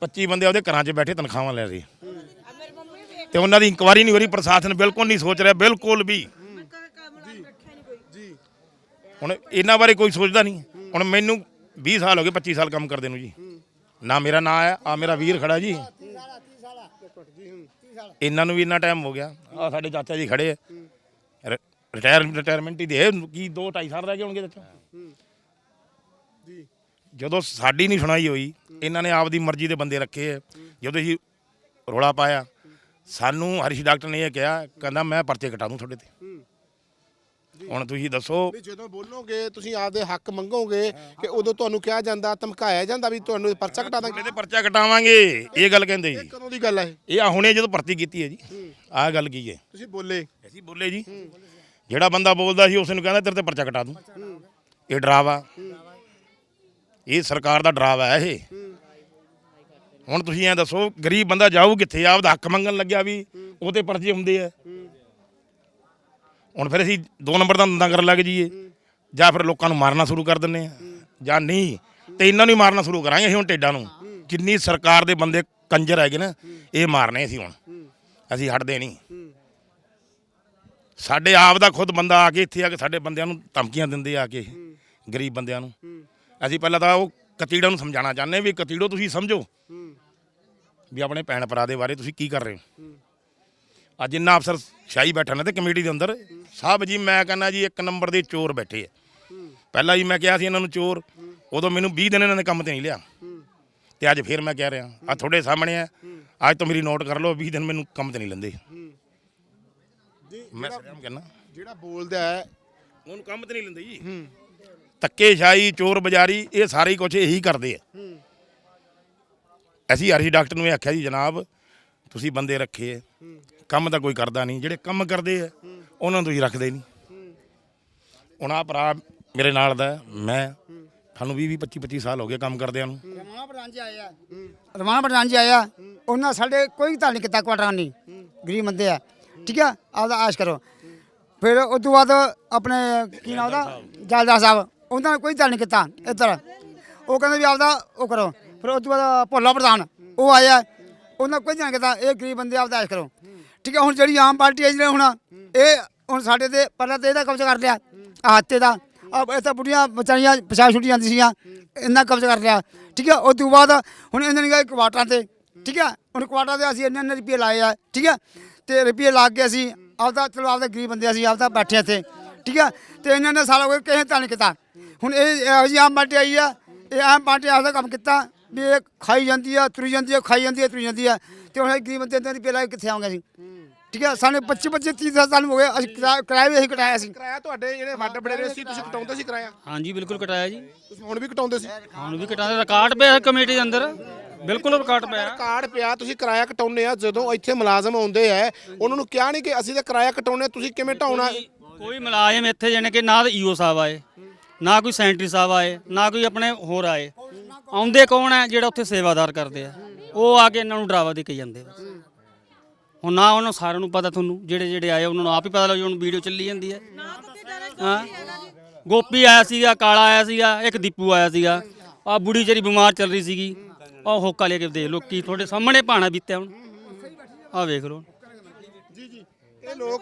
25 ਬੰਦੇ ਉਹਦੇ ਘਰਾਂ 'ਚ ਬੈਠੇ ਤਨਖਾਹਾਂ ਲੈ ਰਹੇ। ਤੇ ਉਹਨਾਂ ਦੀ ਇਨਕੁਆਰੀ ਨਹੀਂ ਹੋ ਰਹੀ ਪ੍ਰਸ਼ਾਸਨ ਬਿਲਕੁਲ ਨਹੀਂ ਸੋਚ ਰਿਹਾ ਬਿਲਕੁਲ ਵੀ। ਹੁਣ ਇਹਨਾਂ ਬਾਰੇ ਕੋਈ ਸੋਚਦਾ ਨਹੀਂ। ਹੁਣ ਮੈਨੂੰ 20 ਸਾਲ ਹੋ ਗਏ 25 ਸਾਲ ਕੰਮ ਕਰਦੇ ਨੂੰ ਜੀ। ਨਾ ਮੇਰਾ ਨਾਂ ਆ ਆ ਮੇਰਾ ਵੀਰ ਖੜਾ ਜੀ। ਇਹਨਾਂ ਨੂੰ ਵੀ ਇੰਨਾ ਟਾਈਮ ਹੋ ਗਿਆ। ਆ ਸਾਡੇ ਚਾਚਾ ਜੀ ਖੜੇ ਆ। ਰਿਟਾਇਰ ਰਿਟਾਇਰਮੈਂਟ ਹੀ ਦੇ ਕੀ 2 2.5 ਸਾਲ ਰਹਿ ਗਏ ਹੋਣਗੇ ਚਾਚਾ ਜਦੋਂ ਸਾਡੀ ਨਹੀਂ ਸੁਣਾਈ ਹੋਈ ਇਹਨਾਂ ਨੇ ਆਪਦੀ ਮਰਜ਼ੀ ਦੇ ਬੰਦੇ ਰੱਖੇ ਆ। ਜਦੋਂ ਅਸੀਂ ਰੋਲਾ ਪਾਇਆ ਸਾਨੂੰ ਹਰੀਸ਼ ਡਾਕਟਰ ਨੇ ਇਹ ਕਿਹਾ ਕਹਿੰਦਾ ਮੈਂ ਪਰਚੇ ਕਟਾ ਦੂੰ ਤੁਹਾਡੇ ਤੇ। ਹੁਣ ਤੁਸੀਂ ਦੱਸੋ। ਵੀ ਜਦੋਂ ਬੋਲੋਗੇ ਤੁਸੀਂ ਆਪਦੇ ਹੱਕ ਮੰਗੋਗੇ ਕਿ ਉਦੋਂ ਤੁਹਾਨੂੰ ਕਿਹਾ ਜਾਂਦਾ ਧਮਕਾਇਆ ਜਾਂਦਾ ਵੀ ਤੁਹਾਨੂੰ ਪਰਚਾ ਕਟਾ ਦਾਂਗੇ। ਤੇ ਪਰਚਾ ਕਟਾਵਾਂਗੇ ਇਹ ਗੱਲ ਕਹਿੰਦੇ ਜੀ। ਕਦੋਂ ਦੀ ਗੱਲ ਹੈ ਇਹ? ਆ ਹੁਣੇ ਜਦੋਂ ਭਰਤੀ ਕੀਤੀ ਹੈ ਜੀ। ਆਹ ਗੱਲ ਕੀ ਹੈ? ਤੁਸੀਂ ਬੋਲੇ। ਅਸੀਂ ਬੋਲੇ ਜੀ। ਜਿਹੜਾ ਬੰਦਾ ਬੋਲਦਾ ਸੀ ਉਸ ਨੂੰ ਕਹਿੰਦਾ ਤੇਰੇ ਤੇ ਪਰਚਾ ਕਟਾ ਦੂੰ। ਇਹ ਡਰਾਵਾ। ਇਹ ਸਰਕਾਰ ਦਾ ਡਰਾਵਾ ਹੈ ਇਹ। ਹੁਣ ਤੁਸੀਂ ਐਂ ਦੱਸੋ ਗਰੀਬ ਬੰਦਾ ਜਾਊ ਕਿੱਥੇ? ਆਪਦਾ ਹੱਕ ਮੰਗਣ ਲੱਗਿਆ ਵੀ ਉਹਤੇ ਪਰਚੇ ਹੁੰਦੇ ਆ। ਹੁਣ ਫਿਰ ਅਸੀਂ ਦੋ ਨੰਬਰ ਦਾ ਧੰਦਾ ਕਰਨ ਲੱਗ ਜਾਈਏ। ਜਾਂ ਫਿਰ ਲੋਕਾਂ ਨੂੰ ਮਾਰਨਾ ਸ਼ੁਰੂ ਕਰ ਦਿੰਨੇ ਆ ਜਾਂ ਨਹੀਂ, ਤੇ ਇਹਨਾਂ ਨੂੰ ਹੀ ਮਾਰਨਾ ਸ਼ੁਰੂ ਕਰਾਂਗੇ ਅਸੀਂ ਹੁਣ ਟੇਡਾਂ ਨੂੰ। ਜਿੰਨੀ ਸਰਕਾਰ ਦੇ ਬੰਦੇ ਕੰਜਰ ਹੈਗੇ ਨਾ, ਇਹ ਮਾਰਨੇ ਅਸੀਂ ਹੁਣ। ਅਸੀਂ ਹਟਦੇ ਨਹੀਂ। ਸਾਡੇ ਆਪ ਦਾ ਖੁਦ ਬੰਦਾ ਆ ਕੇ ਇੱਥੇ ਆ ਕੇ ਸਾਡੇ ਬੰਦਿਆਂ ਨੂੰ ਧਮਕੀਆਂ ਦਿੰਦੇ ਆ ਕੇ ਗਰੀਬ ਬੰਦਿਆਂ ਨੂੰ। ਅਸੀਂ ਪਹਿਲਾਂ ਤਾਂ ਉਹ ਕਤੀੜਾਂ ਨੂੰ ਸਮਝਾਉਣਾ ਚਾਹੁੰਦੇ ਵੀ ਕਤੀੜੋ ਤੁਸੀਂ ਸਮਝੋ। ਵੀ ਆਪਣੇ ਭੈਣ ਭਰਾ ਦੇ ਬਾਰੇ ਤੁਸੀਂ ਕੀ ਕਰ ਰਹੇ ਹੋ? ਅੱਜ ਇੰਨਾ ਅਫਸਰ ਸ਼ਾਹੀ ਬੈਠਾ ਨੇ ਤੇ ਕਮੇਟੀ ਦੇ ਅੰਦਰ ਸਾਹਿਬ ਜੀ ਮੈਂ ਕਹਿੰਦਾ ਜੀ ਇੱਕ ਨੰਬਰ ਦੇ ਚੋਰ ਬੈਠੇ ਆ। ਪਹਿਲਾਂ ਹੀ ਮੈਂ ਕਿਹਾ ਸੀ ਇਹਨਾਂ ਨੂੰ ਚੋਰ ਉਦੋਂ ਮੈਨੂੰ 20 ਦਿਨ ਇਹਨਾਂ ਨੇ ਕੰਮ ਤੇ ਨਹੀਂ ਲਿਆ। ਤੇ ਅੱਜ ਫੇਰ ਮੈਂ ਕਹਿ ਰਿਹਾ ਆ ਤੁਹਾਡੇ ਸਾਹਮਣੇ ਆ ਅੱਜ ਤੋਂ ਮੇਰੀ ਨੋਟ ਕਰ ਲਓ 20 ਦਿਨ ਮੈਨੂੰ ਕੰਮ ਤੇ ਨਹੀਂ ਲੈਂਦੇ। ਮੈਂ ਸਰਿਆਮ ਕਹਿੰਦਾ। ਜਿਹੜਾ ਬੋਲਦਾ ਹੈ ਉਹਨੂੰ ਕੰਮ ਤੇ ਨਹੀਂ ਲੈਂਦੇ ਜੀ। ਧੱਕੇ ਸ਼ਾਹੀ ਚੋਰ ਬਜ਼ਾਰੀ ਇਹ ਸਾਰੇ ਕੁਝ ਇਹੀ ਕਰਦੇ ਆ। ਅਸੀਂ ਆਰਜੀ ਡਾਕਟਰ ਨੂੰ ਇਹ ਆਖਿਆ ਜੀ ਜਨਾਬ ਤੁਸੀਂ ਬੰਦੇ ਰੱਖੇ ਕੰਮ ਤਾਂ ਕੋਈ ਕਰਦਾ ਨਹੀਂ। ਜਿਹੜੇ ਕੰਮ ਕਰਦੇ ਆ ਉਹਨਾਂ ਨੂੰ ਤੁਸੀਂ ਰੱਖਦੇ ਨਹੀਂ। ਹੁਣ ਆ ਭਰਾ ਮੇਰੇ ਨਾਲ ਦਾ ਹੈ, ਮੈਂ ਸਾਨੂੰ 20 20 25 25 ਸਾਲ ਹੋ ਗਏ ਕੰਮ ਕਰਦਿਆਂ ਨੂੰ। ਰਮਾਣਾ ਪ੍ਰਧਾਨ ਜੀ ਆਇਆ। ਰਮਾਣਾ ਪ੍ਰਧਾਨ ਜੀ ਆਇਆ। ਉਹਨਾਂ ਸਾਡੇ ਕੋਈ ਤਾਂ ਨਹੀਂ ਕੀਤਾ ਕੁਆਟਰਾਂ ਨਹੀਂ ਗਰੀਬ ਬੰਦੇ ਆ। ਠੀਕ ਆ? ਆਪਦਾ ਆਸ਼ ਕਰੋ। ਫਿਰ ਉਸ ਤੋਂ ਬਾਅਦ ਆਪਣੇ ਕੀ ਨਾਮ ਉਹਦਾ? ਜਲਦਾ ਸਾਹਿਬ। ਉਹਨਾਂ ਨੇ ਕੋਈ ਤਾਂ ਨਹੀਂ ਕੀਤਾ ਇੱਧਰ। ਉਹ ਕਹਿੰਦੇ ਵੀ ਆਪਦਾ ਉਹ ਕਰੋ। ਫਿਰ ਉਸ ਤੋਂ ਬਾਅਦ ਭੋਲਾ ਪ੍ਰਧਾਨ ਉਹ ਆਇਆ। ਉਹਨਾਂ ਕੋਈ ਧਿਆਨ ਨਹੀਂ ਕੀਤਾ। ਇਹ ਗਰੀਬ ਬੰਦੇ ਆਪਦਾ ਆਸ਼ ਕਰੋ। ਠੀਕ ਹੈ ਹੁਣ ਜਿਹੜੀ ਆਮ ਪਾਰਟੀ ਹੈ ਜਿਹੜੇ ਹੁਣ, ਇਹ ਹੁਣ ਸਾਡੇ ਤੇ ਪਹਿਲਾਂ ਤੇ ਇਹਦਾ ਕਬਜ਼ਾ ਕਰ ਲਿਆ ਆਤੇ ਦਾ। ਆ ਇੱਥੇ ਬੁੜੀਆਂ ਬਚਾਈਆਂ ਪਿਛਾੜ ਛੁੱਟੀ ਜਾਂਦੀ ਸੀਗੀਆਂ, ਇੰਨਾ ਕਬਜ਼ਾ ਕਰ ਲਿਆ। ਠੀਕ ਹੈ ਉਸ ਤੋਂ ਬਾਅਦ ਹੁਣ ਇਹਨਾਂ ਨੇ ਕਿਹਾ ਕੁਆਟਰਾਂ ਤੇ। ਠੀਕ ਹੈ ਹੁਣ ਕੁਆਟਰਾਂ ਤੇ ਅਸੀਂ ਇੰਨੇ ਇੰਨੇ ਰੁਪਏ ਲਾਏ ਆ, ਠੀਕ ਹੈ ਤੇ ਰੁਪਏ ਲਾ ਕੇ ਅਸੀਂ ਆਪਦਾ, ਚਲੋ ਆਪਦਾ ਗਰੀਬ ਬੰਦੇ ਅਸੀਂ ਆਪਦਾ ਬੈਠੇ ਇੱਥੇ। ਠੀਕ ਹੈ ਤੇ ਇਹਨਾਂ ਨੇ ਸਾਰਾ ਕੋਈ ਕਿਸੇ ਤਾਂ ਨਹੀਂ ਕੀਤਾ। ਹੁਣ ਇਹ ਇਹੋ ਜਿਹੀ ਆਮ ਪਾਰਟੀ ਆਈ ਆ, ਇਹ ਆਮ ਪਾਰਟੀ ਆਪਦਾ ਕੰਮ ਕੀਤਾ, ਵੀ ਇਹ ਖਾਈ ਜਾਂਦੀ ਆ, ਤੁਰੀ ਜਾਂਦੀ ਆ, ਖਾਈ ਜਾਂਦੀ ਆ, ਤੁਰੀ ਜਾਂਦੀ ਆ। ਤੇ ਹੁਣ ਇਹ ਗਰੀਬ ਬੰਦੇ ਇੰਨੇ ਰੁਪਏ ਲਾ ਕੇ ਕਿੱਥੇ ਆਉਂਗੇ ਅਸੀਂ? ਠੀਕ ਹੈ ਸਾਨੂੰ 25 25 30 ਸਾਲ ਹੋ ਗਏ ਅਸੀਂ ਕਿਰਾਇਆ ਕਿਰਾਇਆ ਵੀ ਅਸੀਂ ਕਟਾਇਆ ਸੀ। ਕਿਰਾਇਆ ਤੁਹਾਡੇ ਜਿਹੜੇ ਵੱਡ ਵਡੇਰੇ ਸੀ ਤੁਸੀਂ ਕਟਾਉਂਦੇ ਸੀ ਕਿਰਾਇਆ? ਹਾਂਜੀ ਬਿਲਕੁਲ ਕਟਾਇਆ ਜੀ। ਤੁਸੀਂ ਹੁਣ ਵੀ ਕਟਾਉਂਦੇ ਸੀ? ਹੁਣ ਵੀ ਕਟਾਉਂਦੇ ਰਿਕਾਰਡ ਪਿਆ ਕਮੇਟੀ ਦੇ ਅੰਦਰ। ਬਿਲਕੁਲ ਰਿਕਾਰਡ ਪਿਆ। ਕਾਰਡ ਪਿਆ ਤੁਸੀਂ ਕਿਰਾਇਆ ਕਟਾਉਂਦੇ ਆ ਜਦੋਂ ਇੱਥੇ ਮੁਲਾਜ਼ਮ ਆਉਂਦੇ ਆ ਉਹਨਾਂ ਨੂੰ ਕਿਹਾ ਨਹੀਂ ਕਿ ਅਸੀਂ ਤਾਂ ਕਿਰਾਇਆ ਕਟਾਉਂਦੇ ਹਾਂ, ਤੁਸੀਂ ਕਿਵੇਂ ਢਾਉਣਾ? ਕੋਈ ਮੁਲਾਜ਼ਮ ਇੱਥੇ ਜਾਣੇ ਕਿ ਨਾ ਤਾਂ ਈਓ ਸਾਹਿਬ ਆਏ ਨਾ ਕੋਈ ਸੈਂਟਰੀ ਸਾਹਿਬ ਆਏ ਨਾ ਕੋਈ ਆਪਣੇ ਹੋਰ ਆਏ। ਆਉਂਦੇ ਕੌਣ ਹੈ ਜਿਹੜਾ ਉੱਥੇ ਸੇਵਾਦਾਰ ਕਰਦੇ ਆ? ਉਹ ਆ ਕੇ ਇਹਨਾਂ ਨੂੰ ਡਰਾਵਾ ਦੇ ਕੇ ਜਾਂਦੇ ਬਸ ਹੁਣ ਨਾ ਉਹਨਾਂ ਸਾਰਿਆਂ ਨੂੰ ਪਤਾ ਤੁਹਾਨੂੰ ਜਿਹੜੇ ਜਿਹੜੇ ਆਏ ਉਹਨਾਂ ਨੂੰ ਆਪ ਹੀ ਪਤਾ ਲੱਗ ਹੁਣ ਵੀਡੀਓ ਚੱਲੀ ਜਾਂਦੀ ਹੈ। ਹਾਂ। ਗੋਪੀ ਆਇਆ ਸੀਗਾ ਕਾਲਾ ਆਇਆ ਸੀਗਾ ਇੱਕ ਦੀਪੂ ਆਇਆ ਸੀਗਾ। ਆ ਬੁੜੀ ਜਿਹੜੀ ਬਿਮਾਰ ਚੱਲ ਰਹੀ ਸੀਗੀ ਉਹ ਹੋਕਾ ਲੈ ਕੇ ਦੇਖ ਲੋ ਕੀ ਤੁਹਾਡੇ ਸਾਹਮਣੇ ਭਾਣਾ ਬੀਤਿਆ ਹੁਣ। ਆ ਵੇਖ ਲੋ ਇਹ ਲੋਕ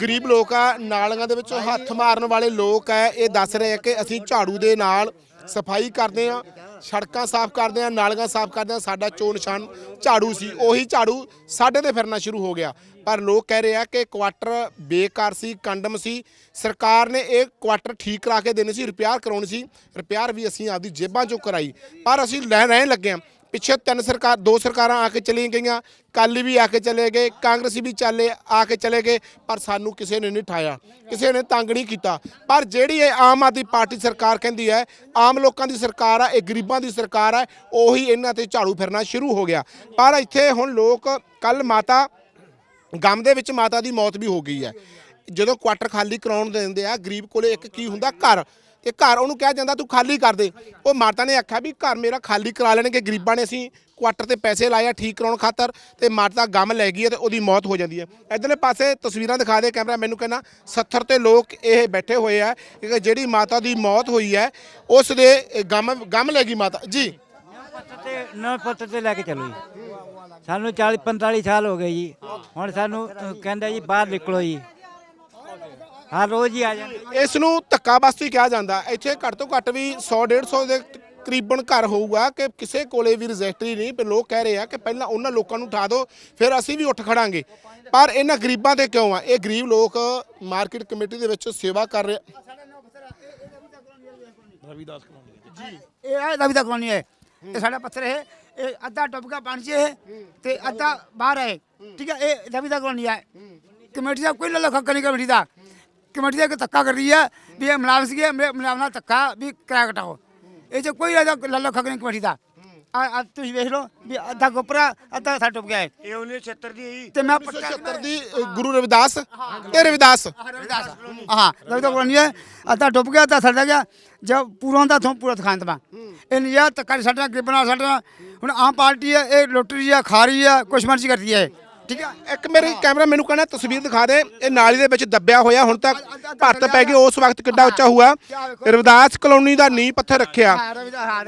ਗਰੀਬ ਲੋਕ ਆ ਨਾਲੀਆਂ ਦੇ ਵਿੱਚੋਂ ਹੱਥ ਮਾਰਨ ਵਾਲੇ ਲੋਕ ਆ। ਇਹ ਦੱਸ ਰਹੇ ਆ ਕਿ ਅਸੀਂ ਝਾੜੂ ਦੇ ਨਾਲ ਸਫ਼ਾਈ ਕਰਦੇ ਆ। ਸੜਕਾਂ ਸਾਫ਼ ਕਰਦੇ ਆ, ਨਾਲੀਆਂ ਸਾਫ਼ ਕਰਦੇ ਆ, ਸਾਡਾ ਚੋਣ ਨਿਸ਼ਾਨ ਝਾੜੂ ਸੀ, ਉਹੀ ਝਾੜੂ ਸਾਡੇ ਤੇ ਫਿਰਨਾ ਸ਼ੁਰੂ ਹੋ ਗਿਆ। ਪਰ ਲੋਕ ਕਹਿ ਰਹੇ ਆ ਕਿ ਕੁਆਟਰ ਬੇਕਾਰ ਸੀ, ਕੰਡਮ ਸੀ। ਸਰਕਾਰ ਨੇ ਇਹ ਕੁਆਟਰ ਠੀਕ ਕਰਾ ਕੇ ਦੇਣੇ ਸੀ, ਰਿਪੇਅਰ ਕਰਾਉਣੀ ਸੀ। ਰਿਪੇਅਰ ਵੀ ਅਸੀਂ ਆਪਦੀ ਜੇਬਾਂ ਚੋਂ ਕਰਾਈ। ਪਰ ਅਸੀਂ ਲੈ, ਰਹਿਣ ਲੱਗੇ ਆ ਪਿੱਛੇ ਤਿੰਨ ਸਰਕਾਰ, ਦੋ ਸਰਕਾਰਾਂ ਆ ਕੇ ਚਲੀਆਂ ਗਈਆਂ। ਕਾਲੀ ਵੀ ਆ ਕੇ ਚਲੇ ਗਏ, ਕਾਂਗਰਸੀ ਵੀ ਚਾਲੇ, ਆ ਕੇ ਚਲੇ ਗਏ। ਪਰ ਸਾਨੂੰ ਕਿਸੇ ਨੇ ਨਹੀਂ ਠਾਇਆ ਕਿਸੇ ਨੇ ਤੰਗ ਨਹੀਂ ਕੀਤਾ। ਪਰ ਜਿਹੜੀ ਇਹ ਆਮ ਆਦਮੀ ਪਾਰਟੀ ਸਰਕਾਰ ਕਹਿੰਦੀ ਹੈ, ਆਮ ਲੋਕਾਂ ਦੀ ਸਰਕਾਰ ਆ, ਇਹ ਗਰੀਬਾਂ ਦੀ ਸਰਕਾਰ ਹੈ ਉਹੀ ਇਹਨਾਂ ਤੇ ਝਾੜੂ ਫਿਰਨਾ ਸ਼ੁਰੂ ਹੋ ਗਿਆ। ਪਰ ਇੱਥੇ ਹੁਣ ਲੋਕ ਕੱਲ ਮਾਤਾ ਗਮ ਦੇ ਵਿੱਚ ਮਾਤਾ ਦੀ ਮੌਤ ਵੀ ਹੋ ਗਈ ਹੈ। ਜਦੋਂ ਕੁਆਟਰ ਖਾਲੀ ਕਰਾਉਣ ਦਿੰਦੇ ਆ, ਗਰੀਬ ਕੋਲੇ ਇੱਕ ਕੀ ਹੁੰਦਾ? ਘਰ। ਤੇ ਘਰ ਉਹਨੂੰ ਕਿਹਾ ਜਾਂਦਾ, ਤੂੰ ਖਾਲੀ ਕਰ ਦੇ। ਉਹ ਮਾਤਾ ਨੇ ਆਖਿਆ ਵੀ ਘਰ ਮੇਰਾ ਖਾਲੀ ਕਰਾ ਲੈਣਗੇ। ਗਰੀਬਾਂ ਨੇ ਅਸੀਂ ਕੁਆਟਰ ਤੇ ਪੈਸੇ ਲਾਏ ਆ ਠੀਕ ਕਰਾਉਣ ਖਾਤਰ ਤੇ ਮਾਤਾ ਗਮ ਲੈ ਗਈ ਹੈ ਤੇ ਉਹਦੀ ਮੌਤ ਹੋ ਜਾਂਦੀ ਹੈ। ਇਧਰਲੇ ਪਾਸੇ ਤਸਵੀਰਾਂ ਦਿਖਾ ਦੇ ਕੈਮਰਾ, ਮੈਨੂੰ ਕਹਿੰਦਾ 70 ਤੇ ਲੋਕ ਇਹ ਬੈਠੇ ਹੋਏ ਆ ਕਿ ਜਿਹੜੀ ਮਾਤਾ ਦੀ ਮੌਤ ਹੋਈ ਹੈ, ਉਸ ਦੇ ਗਮ ਗਮ ਲੈ ਗਈ ਮਾਤਾ। ਜੀ। ਤੇ ਨਾ ਪੱਤਰ ਤੇ ਲੈ ਕੇ ਚੱਲੋ ਜੀ। ਸਾਨੂੰ 40 45 ਸਾਲ ਹੋ ਗਏ ਜੀ। ਹੁਣ ਸਾਨੂੰ ਅਹ, ਕਹਿੰਦਾ ਜੀ ਬਾਹਰ ਨਿਕਲੋ ਜੀ। ਹਰ ਰੋਜ਼ ਹੀ ਆ ਜਾਂਦੇ। ਇਸ ਨੂੰ ਧੱਕਾ ਬਸਤੀ ਕਿਹਾ ਜਾਂਦਾ। ਇੱਥੇ ਘੱਟ ਤੋਂ ਘੱਟ ਵੀ 100 150 ਦੇ ਕਰੀਬਨ ਘਰ ਹੋਊਗਾ ਕਿ ਕਿਸੇ ਕੋਲੇ ਵੀ ਰਜਿਸਟਰੀ ਨਹੀਂ। ਪਰ ਲੋਕ ਕਹਿ ਰਹੇ ਆ ਕਿ ਪਹਿਲਾਂ ਉਹਨਾਂ ਲੋਕਾਂ ਨੂੰ ਉਠਾ ਦਿਓ ਫਿਰ ਅਸੀਂ ਵੀ ਉੱਠ ਖੜਾਂਗੇ। ਪਰ ਇਹਨਾਂ ਗਰੀਬਾਂ ਤੇ ਕਿਉਂ ਆ? ਇਹ ਗਰੀਬ ਲੋਕ ਮਾਰਕੀਟ ਕਮੇਟੀ ਦੇ ਵਿੱਚ ਸੇਵਾ ਕਰ ਰਹੇ ਇਹ ਹੈ ਦਵੀ ਦਾ ਕਲੋਨੀ ਹੈ। ਇਹ ਸਾਡਾ ਪੱਥਰ ਹੈ ਇਹ ਅੱਧਾ ਡੁੱਬ ਗਿਆ ਪਾਣੀ 'ਚ ਹੈ ਤੇ ਅੱਧਾ ਬਾਹਰ ਹੈ ਠੀਕ ਹੈ ਇਹ ਦਵੀ ਦਾ ਕਲੋਨੀ ਹੈ। ਕਮੇਟੀ ਦਾ ਕੋਈ ਲੱਲਾ ਖੱਕਾ ਨਹੀਂ ਕਮੇਟੀ ਦਾ। ਕਮੇਟੀ ਦਾ ਇੱਕ ਧੱਕਾ ਕਰ ਰਹੀ ਹੈ ਵੀ ਇਹ ਮਲਾਮ ਸੀਗੇ ਮਲਾਮ ਨਾਲ ਧੱਕਾ ਵੀ ਕਿਰਾਇਆ ਘਟਾਓ ਇਹ 'ਚ ਕੋਈ ਲੱਲਾ ਖੱਕਾ ਨਹੀਂ ਕਮੇਟੀ ਦਾ। ਆ ਤੁਸੀਂ ਵੇਖ ਲਓ ਵੀ ਅੱਧਾ ਗੋਪਰਾ ਅੱਧਾ ਸਾ ਡੁੱਬ ਗਿਆ ਹੈ। ਇਹ 1976 ਦੀ ਤੇ ਮੈਂ 1976 ਦੀ ਗੁਰੂ ਰਵਿਦਾਸ। ਤੇ ਰਵਿਦਾਸ। ਹਾਂ ਦਵੀ ਦਾ ਕਲੋਨੀ ਹੈ। ਅੱਧਾ ਡੁੱਬ ਗਿਆ ਤਾਂ ਸੜ ਗਿਆ। ਜਦ ਪੂਰਾ ਹੁੰਦਾ ਤੋਂ ਪੂਰਾ ਦਿਖਾਣ ਦਵਾ। ਇਹ ਨਿਆ ਧੱਕਾ ਸਾਡਾ ਗਰੀਬਾਂ ਨਾਲ ਸਾਡਾ ਹੁਣ ਆਮ ਪਾਰਟੀ ਹੈ, ਇਹ ਲੁੱਟ ਰਹੀ ਹੈ, ਖਾ ਰਹੀ ਹੈ, ਕੁਛ ਮਰਜ਼ੀ ਕਰਦੀ ਹੈ ਠੀਕ ਹੈ ਇੱਕ ਮੇਰੇ ਕੈਮਰਾ ਮੈਨੂੰ ਕਹਿੰਦਾ ਤਸਵੀਰ ਦਿਖਾ ਦੇ। ਇਹ ਨਾਲੀ ਦੇ ਵਿੱਚ ਦੱਬਿਆ ਹੋਇਆ ਹੁਣ ਤੱਕ ਭਰਤ ਪੈ ਗਈ ਉਸ ਵਕਤ ਕਿੱਡਾ ਉੱਚਾ ਹੁਆ ਰਵਿਦਾਸ ਕਲੋਨੀ ਦਾ ਨੀਂਹ ਪੱਥਰ ਰੱਖਿਆ।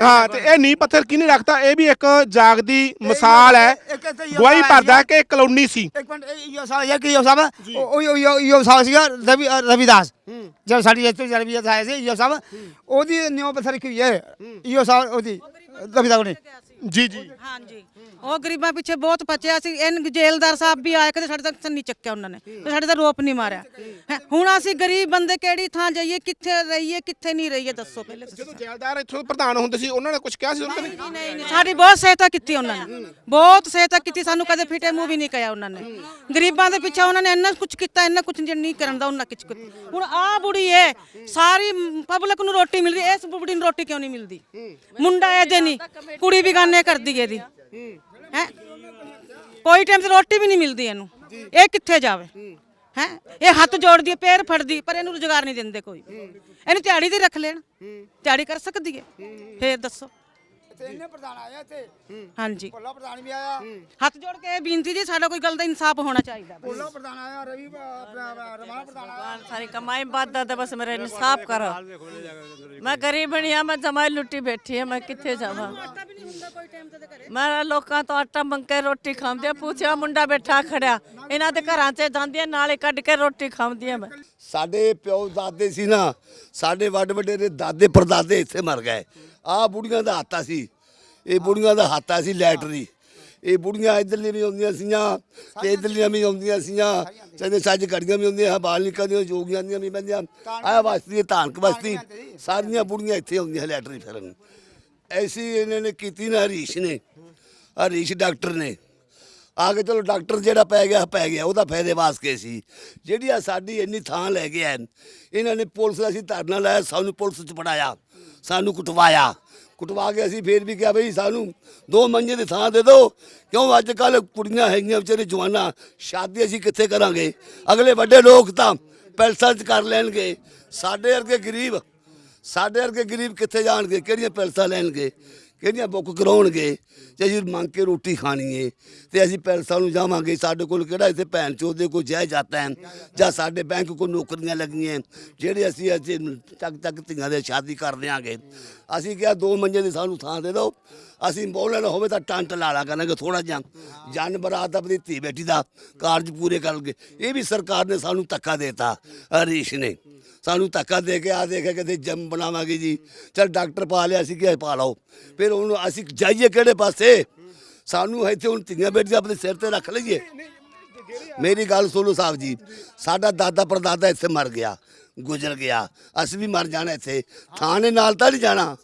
ਹਾਂ ਤੇ ਇਹ ਨੀਂਹ ਪੱਥਰ ਕਿਹਨੇ ਰੱਖਤਾ? ਇਹ ਵੀ ਇੱਕ ਜਾਗਦੀ ਮਿਸਾਲ ਹੈ। ਗਵਾਹੀ ਭਰਦਾ ਕਿ ਇਹ ਕਲੋਨੀ ਸੀ। ਇੱਕ ਮਿੰਟ ਇਹ ਯੋ ਸਾਹਿਬ ਇਹ ਕੀ ਯੋ ਸਾਹਿਬ? ਉਹ ਯੋ ਸਾਹਿਬ ਸੀਗਾ ਰਵੀ ਰਵੀਦਾਸ। ਜਦ ਸਾਡੀ ਇੱਥੇ ਰਵੀਦਾਸ ਆਏ ਸੀ ਯੋ ਸਾਹਿਬ ਉਹਦੀ ਨਿਉ ਪੱਥਰ ਰੱਖੀ ਹੋਈ ਹੈ। ਯੋ ਸਾਹਿਬ ਉਹਦੀ ਰਵੀਦਾਸ ਨੇ ਜੀ ਜੀ। ਹਾਂਜੀ। ਉਹ ਗਰੀਬਾਂ ਪਿੱਛੇ ਬਹੁਤ ਬਚਿਆ ਸੀ। ਇਹਨ ਜੇਲਦਾਰ ਸਾਹਿਬ ਵੀ ਆਏ ਕਦੇ ਸਾਡੇ ਤੱਕ ਨਹੀਂ ਚੱਕਿਆ ਉਹਨਾਂ ਨੇ। ਤੇ ਸਾਡੇ ਤਾਂ ਰੋਪ ਨਹੀਂ ਮਾਰਿਆ। ਹੈਂ, ਹੁਣ ਅਸੀਂ ਗਰੀਬ ਬੰਦੇ ਕਿਹੜੀ ਥਾਂ ਜਾਈਏ ਕਿੱਥੇ ਰਹੀਏ ਕਿੱਥੇ ਨਹੀਂ ਰਹੀਏ ਦੱਸੋ ਪਹਿਲੇ ਤੁਸੀਂ। ਜਦੋਂ ਜੈਲਦਾਰ ਇੱਥੋਂ ਦੇ ਪ੍ਰਧਾਨ ਹੁੰਦੇ ਸੀ ਉਹਨਾਂ ਨੇ ਕੁਝ ਕਿਹਾ ਸੀ ਉਹਨਾਂ ਨੇ? ਨਹੀਂ ਨਹੀਂ ਸਾਡੀ ਬਹੁਤ ਸਹਾਇਤਾ ਕੀਤੀ ਉਹਨਾਂ ਨੇ। ਬਹੁਤ ਸਹਾਇਤਾ ਕੀਤੀ ਸਾਨੂੰ ਕਦੇ ਫਿੱਟੇ ਮੂੰਹ ਵੀ ਨਹੀਂ ਕਿਹਾ ਉਹਨਾਂ ਨੇ। ਗਰੀਬਾਂ ਦੇ ਪਿੱਛੇ ਉਹਨਾਂ ਨੇ ਇੰਨਾ ਕੁਝ ਕੀਤਾ ਇੰਨਾ ਕੁਝ ਨਹੀਂ ਕਰਨ ਦਾ ਉਹਨਾਂ ਕੁਝ ਹੁਣ ਆਹ ਬੁੜੀ ਹੈ ਸਾਰੀ ਪਬਲਿਕ ਨੂੰ ਰੋਟੀ ਮਿਲ ਰਹੀ ਹੈ, ਇਸ ਬੁੜੀ ਨੂੰ ਰੋਟੀ ਕਿਉਂ ਨਹੀਂ ਮਿਲਦੀ? ਮੁੰਡਾ ਇਹਦੇ ਨਹੀਂ ਕੁੜੀ ਵੀ ਗਾਨੇ ਕਰਦੀ ਇਹਦੀ। ਹੈ? ਕੋਈ ਟਾਈਮ ਤੇ ਰੋਟੀ ਵੀ ਨਹੀਂ ਮਿਲਦੀ ਇਹਨੂੰ। ਇਹ ਕਿੱਥੇ ਜਾਵੇ? ਹੈ। ਇਹ ਹੱਥ ਜੋੜਦੀ ਪੈਰ ਫੜਦੀ ਪਰ ਇਹਨੂੰ ਰੁਜ਼ਗਾਰ ਨਹੀਂ ਦਿੰਦੇ ਕੋਈ। ਇਹਨੂੰ ਦਿਹਾੜੀ ਤੇ ਰੱਖ ਲੈਣ। ਦਿਹਾੜੀ ਕਰ ਸਕਦੀ ਹੈ। ਫੇਰ ਦੱਸੋ। ਇਹਨੇ ਪ੍ਰਧਾਨ ਆਇਆ ਤੇ ਹਾਂਜੀ। ਭੋਲਾ ਪ੍ਰਧਾਨ ਵੀ ਆਇਆ। ਹੱਥ ਜੋੜ ਕੇ ਇਹ ਬੇਨਤੀ ਜੀ ਸਾਡਾ ਕੋਈ ਗੱਲ ਦਾ ਇਨਸਾਫ ਹੋਣਾ ਚਾਹੀਦਾ। ਭੋਲਾ ਪ੍ਰਧਾਨ ਆਇਆ ਰਵੀ ਰਵਾਨ ਪ੍ਰਧਾਨ ਸਾਰੀ ਕਮਾਈ ਬਾਦਾ ਤਾਂ ਬਸ ਮੇਰਾ ਇਨਸਾਫ ਕਰ। ਮੈਂ ਗਰੀਬ ਬਣੀ ਆ ਮੈਂ ਜਮਾਈ ਲੁੱਟੀ ਬੈਠੀ ਆ ਮੈਂ ਕਿੱਥੇ ਜਾਵਾਂ? ਕੋਈ ਮੈਂ ਲੋਕਾਂ ਤੋਂ ਆਟਾ ਮੰਗ ਕੇ ਰੋਟੀ ਖਾਂਦੇ ਆ ਪੁੱਛਿਆ ਮੁੰਡਾ ਬੈਠਾ ਖੜਿਆ। ਇਹਨਾਂ ਦੇ ਘਰਾਂ 'ਚ ਜਾਂਦੀ ਆ ਨਾਲੇ ਕੱਢ ਕੇ ਰੋਟੀ ਖਾਂਦੀ ਆ ਮੈਂ। ਸਾਡੇ ਪਿਓ ਦਾਦੇ ਸੀ ਨਾ ਸਾਡੇ ਵੱਡ ਵੱਡੇ ਦਾਦੇ ਪਰਦਾਦੇ ਇੱਥੇ ਮਰ ਗਏ। ਆ ਬੁੜੀਆਂ ਦਾ ਹਾਤਾ ਸੀ। ਇਹ ਬੁੜੀਆਂ ਦਾ ਹਾਤਾ ਸੀ ਲੈਟਰੀ। ਇਹ ਬੁੜੀਆਂ ਇਧਰਲੀ ਵੀ ਆਉਂਦੀਆਂ ਸੀਆਂ ਤੇ ਇਧਰਲੀਆਂ ਵੀ ਆਉਂਦੀਆਂ ਸੀਆਂ। ਕਹਿੰਦੇ ਸੱਜ ਕੜੀਆਂ ਵੀ ਆਉਂਦੀਆਂ ਬਾਲ ਨਿਕਲਦੀਆਂ ਜੋਗੀਆਂ ਦੀਆਂ ਵੀ ਬੰਦੀਆਂ ਆ ਵਸਦੀ ਧਾਨਕ ਵਸਦੀ ਸਾਰੀਆਂ ਬੁੜੀਆਂ ਇੱਥੇ ਆਉਂਦੀਆਂ ਲੈਟਰੀ ਫਿਰਨ। ਐਸੀ ਇਹਨਾਂ ਨੇ ਕੀਤੀ ਨਾ ਹਰੀਸ਼ ਨੇ। ਹਰੀਸ਼ ਡਾਕਟਰ ਨੇ। ਆ ਕੇ ਚਲੋ ਡਾਕਟਰ ਜਿਹੜਾ ਪੈ ਗਿਆ ਪੈ ਗਿਆ, ਉਹਦਾ ਫਾਇਦੇ ਵਾਸਤੇ ਸੀ। ਜਿਹੜੀ ਆ ਸਾਡੀ ਇੰਨੀ ਥਾਂ ਲੈ ਕੇ ਐਨ ਇਹਨਾਂ ਨੇ ਪੁਲਿਸ ਦਾ ਅਸੀਂ ਧਰਨਾ ਲਾਇਆ, ਸਾਨੂੰ ਪੁਲਿਸ ਚ ਫੜਾਇਆ, ਸਾਨੂੰ ਕੁਟਵਾਇਆ। ਕੁਟਵਾ ਕੇ ਅਸੀਂ ਫੇਰ ਵੀ ਕਿਹਾ ਬਈ ਸਾਨੂੰ ਦੋ ਮੰਜੇ ਦੀ ਥਾਂ ਦੇ ਦਿਓ, ਕਿਉਂ ਅੱਜ ਕੱਲ ਕੁੜੀਆਂ ਹੈਗੀਆਂ ਵਿਚਾਰੇ ਜਵਾਨਾਂ, ਸ਼ਾਦੀ ਅਸੀਂ ਕਿੱਥੇ ਕਰਾਂਗੇ? ਅਗਲੇ ਵੱਡੇ ਲੋਕ ਤਾਂ ਪੈਲਸਾਂ 'ਚ ਕਰ ਲੈਣਗੇ। ਸਾਡੇ ਵਰਗੇ ਗਰੀਬ ਸਾਡੇ ਵਰਗੇ ਗਰੀਬ ਕਿੱਥੇ ਜਾਣਗੇ? ਕਿਹੜੀਆਂ ਪੈਲਸਾਂ ਲੈਣਗੇ? ਕਿਹੜੀਆਂ ਬੁੱਕ ਕਰਾਉਣਗੇ? ਜੇ ਅਸੀਂ ਮੰਗ ਕੇ ਰੋਟੀ ਖਾਣੀ ਏ, ਤੇ ਅਸੀਂ ਪੈਲਸਾਂ ਨੂੰ ਜਾਵਾਂਗੇ। ਸਾਡੇ ਕੋਲ ਕਿਹੜਾ ਇੱਥੇ ਭੈਣ ਚੋਦ ਦੇ ਕੋਈ ਜਾਇ ਜਾਂਦਾ ਹੈ? ਜਾਂ ਸਾਡੇ ਬੈਂਕ ਕੋਲ ਨੌਕਰੀਆਂ ਲੱਗੀਆਂ? ਜਿਹੜੇ ਅਸੀਂ ਅੱਜ ਚੱਕ ਤੱਕ ਧੀਆਂ ਦੇ ਸ਼ਾਦੀ ਕਰ ਦਿਆਂਗੇ। ਅਸੀਂ ਕਿਹਾ ਦੋ ਮੰਜੇ ਦੀ ਸਾਨੂੰ ਥਾਂ ਦੇ ਦਿਓ। ਅਸੀਂ ਬੋਲਣਾ ਹੋਵੇ ਤਾਂ ਟੰਟ ਲਾ ਲਾ ਕਰਾਂਗੇ ਥੋੜਾ ਜਿਹਾ। ਜਨ ਬਰਾਤ ਆਪਣੀ ਧੀ ਬੇਟੀ ਦਾ ਕਾਰਜ ਪੂਰੇ ਕਰਨਗੇ। ਇਹ ਵੀ ਸਰਕਾਰ ਨੇ ਸਾਨੂੰ ਧੱਕਾ ਦੇਤਾ, ਹਰੀਸ਼ ਨੇ। ਸਾਨੂੰ ਧੱਕਾ ਦੇ ਕੇ ਆ ਦੇਖਿਆ ਕਿਤੇ ਜੰਮ ਬਣਾਵਾਂਗੇ ਜੀ। ਚਲ ਡਾਕਟਰ ਪਾ ਲਿਆ ਸੀ ਕਿ ਪਾ ਲਓ। ਫਿਰ ਹੁਣ ਅਸੀਂ ਜਾਈਏ ਕਿਹੜੇ ਪਾਸੇ? ਸਾਨੂੰ ਇੱਥੇ ਹੁਣ ਧੀਆਂ ਬੇਟੀਆਂ ਆਪਣੇ ਸਿਰ ਤੇ ਰੱਖ ਲਈਏ। ਮੇਰੀ ਗੱਲ ਸੁਣੋ ਸਾਹਿਬ ਜੀ, ਸਾਡਾ ਦਾਦਾ ਪਰਦਾਦਾ ਇੱਥੇ ਮਰ ਗਿਆ। ਗੁਜ਼ਰ ਗਿਆ। ਅਸੀਂ ਵੀ ਮਰ ਜਾਣਾ ਇੱਥੇ। ਥਾਂ ਦੇ ਨਾਲ ਤਾਂ ਨਹੀਂ ਜਾਣਾ।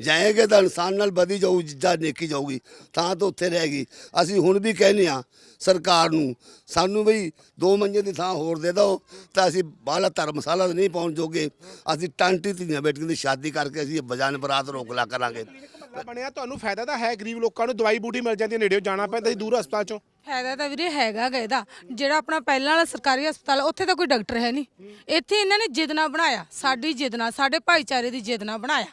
ਜਾਏਗੇ ਤਾਂ ਇਨਸਾਨ ਨਾਲ ਵਧੀ ਜਾਊ ਜਾਂ ਨੇਕੀ ਜਾਊਗੀ, ਤਾਂ ਤਾਂ ਉੱਥੇ ਰਹੇਗੀ ਅਸੀਂ ਹੁਣ ਵੀ ਕਹਿੰਦੇ ਆ ਸਰਕਾਰ ਨੂੰ, ਸਾਨੂੰ ਵੀ ਦੋ ਮੰਜੇ ਦੀ ਥਾਂ ਹੋਰ ਦੇ ਦਿਓ ਤਾਂ ਅਸੀਂ ਬਾਹਲਾ ਧਰਮਸ਼ਾਲਾ ਨਹੀਂ ਪਹੁੰਚ ਜੋਗੇ ਅਸੀਂ ਟਾਂਟੀ ਧੀਆਂ ਬੇਟੀਆਂ ਦੀ ਸ਼ਾਦੀ ਕਰਕੇ ਅਸੀਂ ਬਜਾਨ ਬਰਾਤ ਰੋਕ ਲਾ ਕਰਾਂਗੇ। ਬਣਿਆ ਤੁਹਾਨੂੰ ਫਾਇਦਾ ਤਾਂ ਹੈ, ਗਰੀਬ ਲੋਕਾਂ ਨੂੰ ਦਵਾਈ ਬੂਟੀ ਮਿਲ ਜਾਂਦੀ ਹੈ ਨੇੜੇ ਜਾਣਾ ਪੈਂਦਾ ਸੀ ਦੂਰ ਹਸਪਤਾਲ ਚੋਂ। ਫਾਇਦਾ ਤਾਂ ਵੀਰੇ ਹੈਗਾ ਗਾ ਇਹਦਾ। ਜਿਹੜਾ ਆਪਣਾ ਪਹਿਲਾਂ ਵਾਲਾ ਸਰਕਾਰੀ ਹਸਪਤਾਲ ਉੱਥੇ ਤਾਂ ਕੋਈ ਡਾਕਟਰ ਹੈ ਨਹੀਂ। ਇੱਥੇ ਇਹਨਾਂ ਨੇ ਜਿੱਦ ਨਾਲ ਬਣਾਇਆ, ਸਾਡੀ ਜਿੱਦ ਨਾਲ, ਸਾਡੇ ਭਾਈਚਾਰੇ ਦੀ ਜਿੱਦ ਨਾਲ ਬਣਾਇਆ।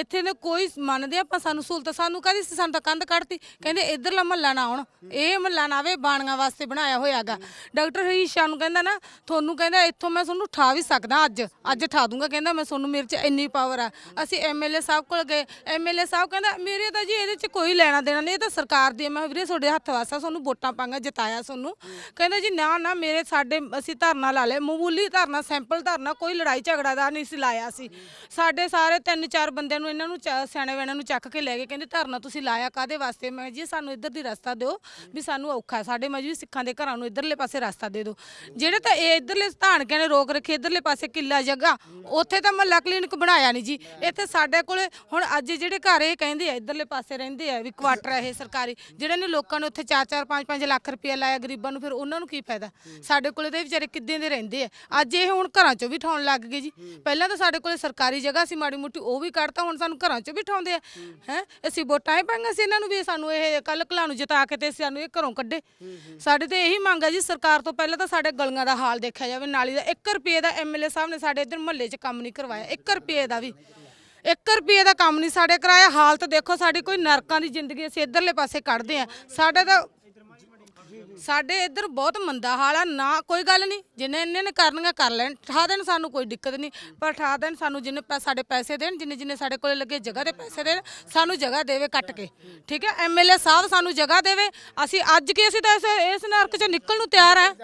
ਇੱਥੇ ਨੇ ਕੋਈ ਮੰਨਦੇ ਆਪਾਂ ਸਾਨੂੰ ਸਹੂਲਤ, ਸਾਨੂੰ ਕਾਹਦੀ ਸੀ, ਸਾਨੂੰ ਤਾਂ ਕੰਧ ਕੱਢਤੀ। ਕਹਿੰਦੇ ਇਧਰਲਾ ਮਹੱਲਾ ਨਾ ਆਉਣ, ਇਹ ਮਹੱਲਾ ਨਾ ਆਵੇ, ਬਾਣੀਆਂ ਵਾਸਤੇ ਬਣਾਇਆ ਹੋਇਆਗਾ ਡਾਕਟਰ ਹਰੀਸ਼ਾ ਨੂੰ ਕਹਿੰਦਾ ਨਾ, ਤੁਹਾਨੂੰ ਕਹਿੰਦਾ ਇੱਥੋਂ ਮੈਂ ਤੁਹਾਨੂੰ ਠਾ ਵੀ ਸਕਦਾ ਅੱਜ ਅੱਜ ਠਾ ਦੂੰਗਾ। ਕਹਿੰਦਾ, ਮੈਂ ਤੁਹਾਨੂੰ ਮੇਰੇ 'ਚ ਇੰਨੀ ਪਾਵਰ ਆ। ਅਸੀਂ ਐਮਐਲਏ ਸਾਹਿਬ ਕੋਲ ਗਏ। ਐਮਐਲਏ ਸਾਹਿਬ ਕਹਿੰਦਾ, ਮੇਰੇ ਤਾਂ ਜੀ ਇਹਦੇ 'ਚ ਕੋਈ ਲੈਣਾ ਦੇਣਾ ਨਹੀਂ, ਇਹ ਤਾਂ ਸਰਕਾਰ ਦੀ ਮੈਂ ਵੀਰੇ ਤੁਹਾਡੇ ਹੱਥ ਵਾਸਾ ਤੁਹਾਨੂੰ ਵੋਟਾਂ ਪਾਂਗਾ, ਜਿਤਾਇਆ ਤੁਹਾਨੂੰ ਕਹਿੰਦਾ ਜੀ, ਨਾ ਨਾ, ਮੇਰੇ ਸਾਡੇ, ਅਸੀਂ ਧਰਨਾ ਲਾ ਲਿਆ। ਮਾਮੂਲੀ ਧਰਨਾ ਸੈਂਪਲ ਧਰਨਾ, ਕੋਈ ਲੜਾਈ ਝਗੜਾ ਦਾ ਨਹੀਂ ਸੀ ਲਾਇਆ ਸੀ। ਸਾਡੇ ਸਾਰੇ ਤਿੰਨ ਚਾਰ ਬੰਦਿਆਂ ਨੂੰ ਇਹਨਾਂ ਨੂੰ ਚ- ਸਿਆਣੇ ਵੇਣਾਂ ਨੂੰ ਚੱਕ ਕੇ ਲੈ ਗਏ। ਕਹਿੰਦੇ, ਧਰਨਾ ਤੁਸੀਂ ਲਾਇਆ ਕਾਦੇ ਵਾਸਤੇ? ਮੈਂ ਜੀ, ਸਾਨੂੰ ਇੱਧਰ ਦੀ ਰਸਤਾ ਦਿਓ, ਵੀ ਸਾਨੂੰ ਔਖਾ ਹੈ। ਸਾਡੇ ਮਜਬੀ ਸਿੱਖਾਂ ਦੇ ਘਰਾਂ ਨੂੰ ਇੱਧਰਲੇ ਪਾਸੇ ਰਸਤਾ ਦੇ ਦਿਓ। ਜਿਹੜੇ ਤਾਂ ਇਹ ਇੱਧਰਲੇ ਧਾਨਕਿਆਂ ਨੇ ਰੋਕ ਰੱਖੇ, ਇੱਧਰਲੇ ਪਾਸੇ ਕਿੱਲਾ ਜਗ੍ਹਾ, ਉੱਥੇ ਤਾਂ ਮਹੱਲਾ ਕਲੀਨਿਕ ਬਣਾਇਆ ਨਹੀਂ ਜੀ। ਇੱਥੇ ਸਾਡੇ ਕੋਲੇ, ਹੁਣ ਅੱਜ ਜਿਹੜੇ ਘਰ ਇਹ ਕਹਿੰਦੇ ਆ, ਇੱਧਰਲੇ ਪਾਸੇ ਰਹਿੰਦੇ ਆ, ਵੀ ਕੁਆਟਰ ਆ ਇਹ ਸਰਕਾਰੀ। ਜਿਹੜੇ ਨੇ ਲੋਕਾਂ ਨੂੰ ਉੱਥੇ 4-4 5-5 ਲੱਖ ਰੁਪਏ ਲਾਇਆ ਗਰੀਬਾਂ ਨੂੰ, ਫਿਰ ਉਹਨਾਂ ਨੂੰ ਕੀ ਫਾਇਦਾ? ਸਾਡੇ ਕੋਲੇ ਤਾਂ ਇਹ ਵਿਚਾਰੇ ਕਿੱਦਾਂ ਦੇ ਰਹਿੰਦੇ ਆ? ਅੱਜ ਇਹ ਹੁਣ ਘਰਾਂ ਚੋਂ ਵੀ ਠਾਉਣ ਲੱਗ ਗਏ ਜੀ। ਪਹਿਲਾਂ ਤਾਂ ਸਾਡੇ ਕੋਲੇ ਸਰਕਾਰੀ ਜਗ੍ਹਾ ਸੀ ਮਾੜੀ ਮੋਟੀ, ਉਹ ਵੀ ਕੱਢਤਾ, ਹੁਣ ਸਾਨੂੰ ਘਰਾਂ ਚੋਂ ਵੀ ਠਾਉਂਦੇ ਆ। ਹੈ? ਅਸੀਂ ਵੋਟਾਂ ਹੀ ਪਾਈਆਂ ਸੀ ਇਹਨਾਂ ਨੂੰ ਵੀ, ਸਾਨੂੰ ਇਹ ਕੱਲ ਕਲਾ ਨੂੰ ਜਿਤਾ ਕੇ ਤੇ ਸਾਨੂੰ ਇਹ ਘਰੋਂ ਕੱਢੇ। ਸਾਡੇ ਤੇ ਇਹੀ ਮੰਗ ਹੈ ਜੀ, ਸਰਕਾਰ ਤੋਂ ਪਹਿਲਾਂ ਤਾਂ ਸਾਡੇ ਗਲੀਆਂ ਦਾ ਹਾਲ ਦੇਖਿਆ ਜਾਵੇ, ਨਾਲੀ ਦਾ 1 ਰੁਪਏ ਦਾ ਐਮਐਲਏ ਸਾਹਿਬ ਨੇ ਸਾਡੇ ਇੱਧਰ ਮਹੱਲੇ 'ਚ ਕੰਮ ਨਹੀਂ ਕਰਵਾਇਆ 1 ਰੁਪਏ ਦਾ ਵੀ। 1 ਰੁਪਏ ਦਾ ਕੰਮ ਨਹੀਂ ਸਾਡੇ ਕਰਾਇਆ, ਹਾਲਤ ਦੇਖੋ, ਸਾਡੀ ਕੋਈ ਨਰਕਾਂ ਦੀ ਜ਼ਿੰਦਗੀ ਅਸੀਂ ਇੱਧਰਲੇ ਪਾਸੇ ਕੱਢਦੇ ਆ। ਸਾਡਾ ਤਾਂ ਸਾਡੇ ਇੱਧਰ ਬਹੁਤ ਮੰਦਾ ਹਾਲ ਆ ਨਾ ਕੋਈ ਗੱਲ ਨਹੀਂ। ਜਿੰਨੇ ਇੰਨੇ ਨੇ ਕਰਨੀਆਂ ਕਰ ਲੈਣ। ਠਾ ਦੇਣ ਸਾਨੂੰ ਕੋਈ ਦਿੱਕਤ ਨਹੀਂ। ਪਰ ਠਾ ਦੇਣ ਸਾਨੂੰ ਜਿੰਨੇ ਪੈ- ਸਾਡੇ ਪੈਸੇ ਦੇਣ, ਜਿੰਨੇ ਜਿੰਨੇ ਸਾਡੇ ਕੋਲੇ ਲੱਗੇ ਜਗ੍ਹਾ ਦੇ ਪੈਸੇ ਦੇਣ, ਸਾਨੂੰ ਜਗ੍ਹਾ ਦੇਵੇ ਕੱਟ ਕੇ। ਠੀਕ ਹੈ? ਐਮਐਲਏ ਸਾਹਿਬ ਸਾਨੂੰ ਜਗ੍ਹਾ ਦੇਵੇ। ਅਸੀਂ ਅੱਜ ਕੀ ਅਸੀਂ ਤਾਂ ਇਸ ਇਸ ਨਰਕ ਚੋਂ ਨਿਕਲਣ ਨੂੰ ਤਿਆਰ ਹੈ।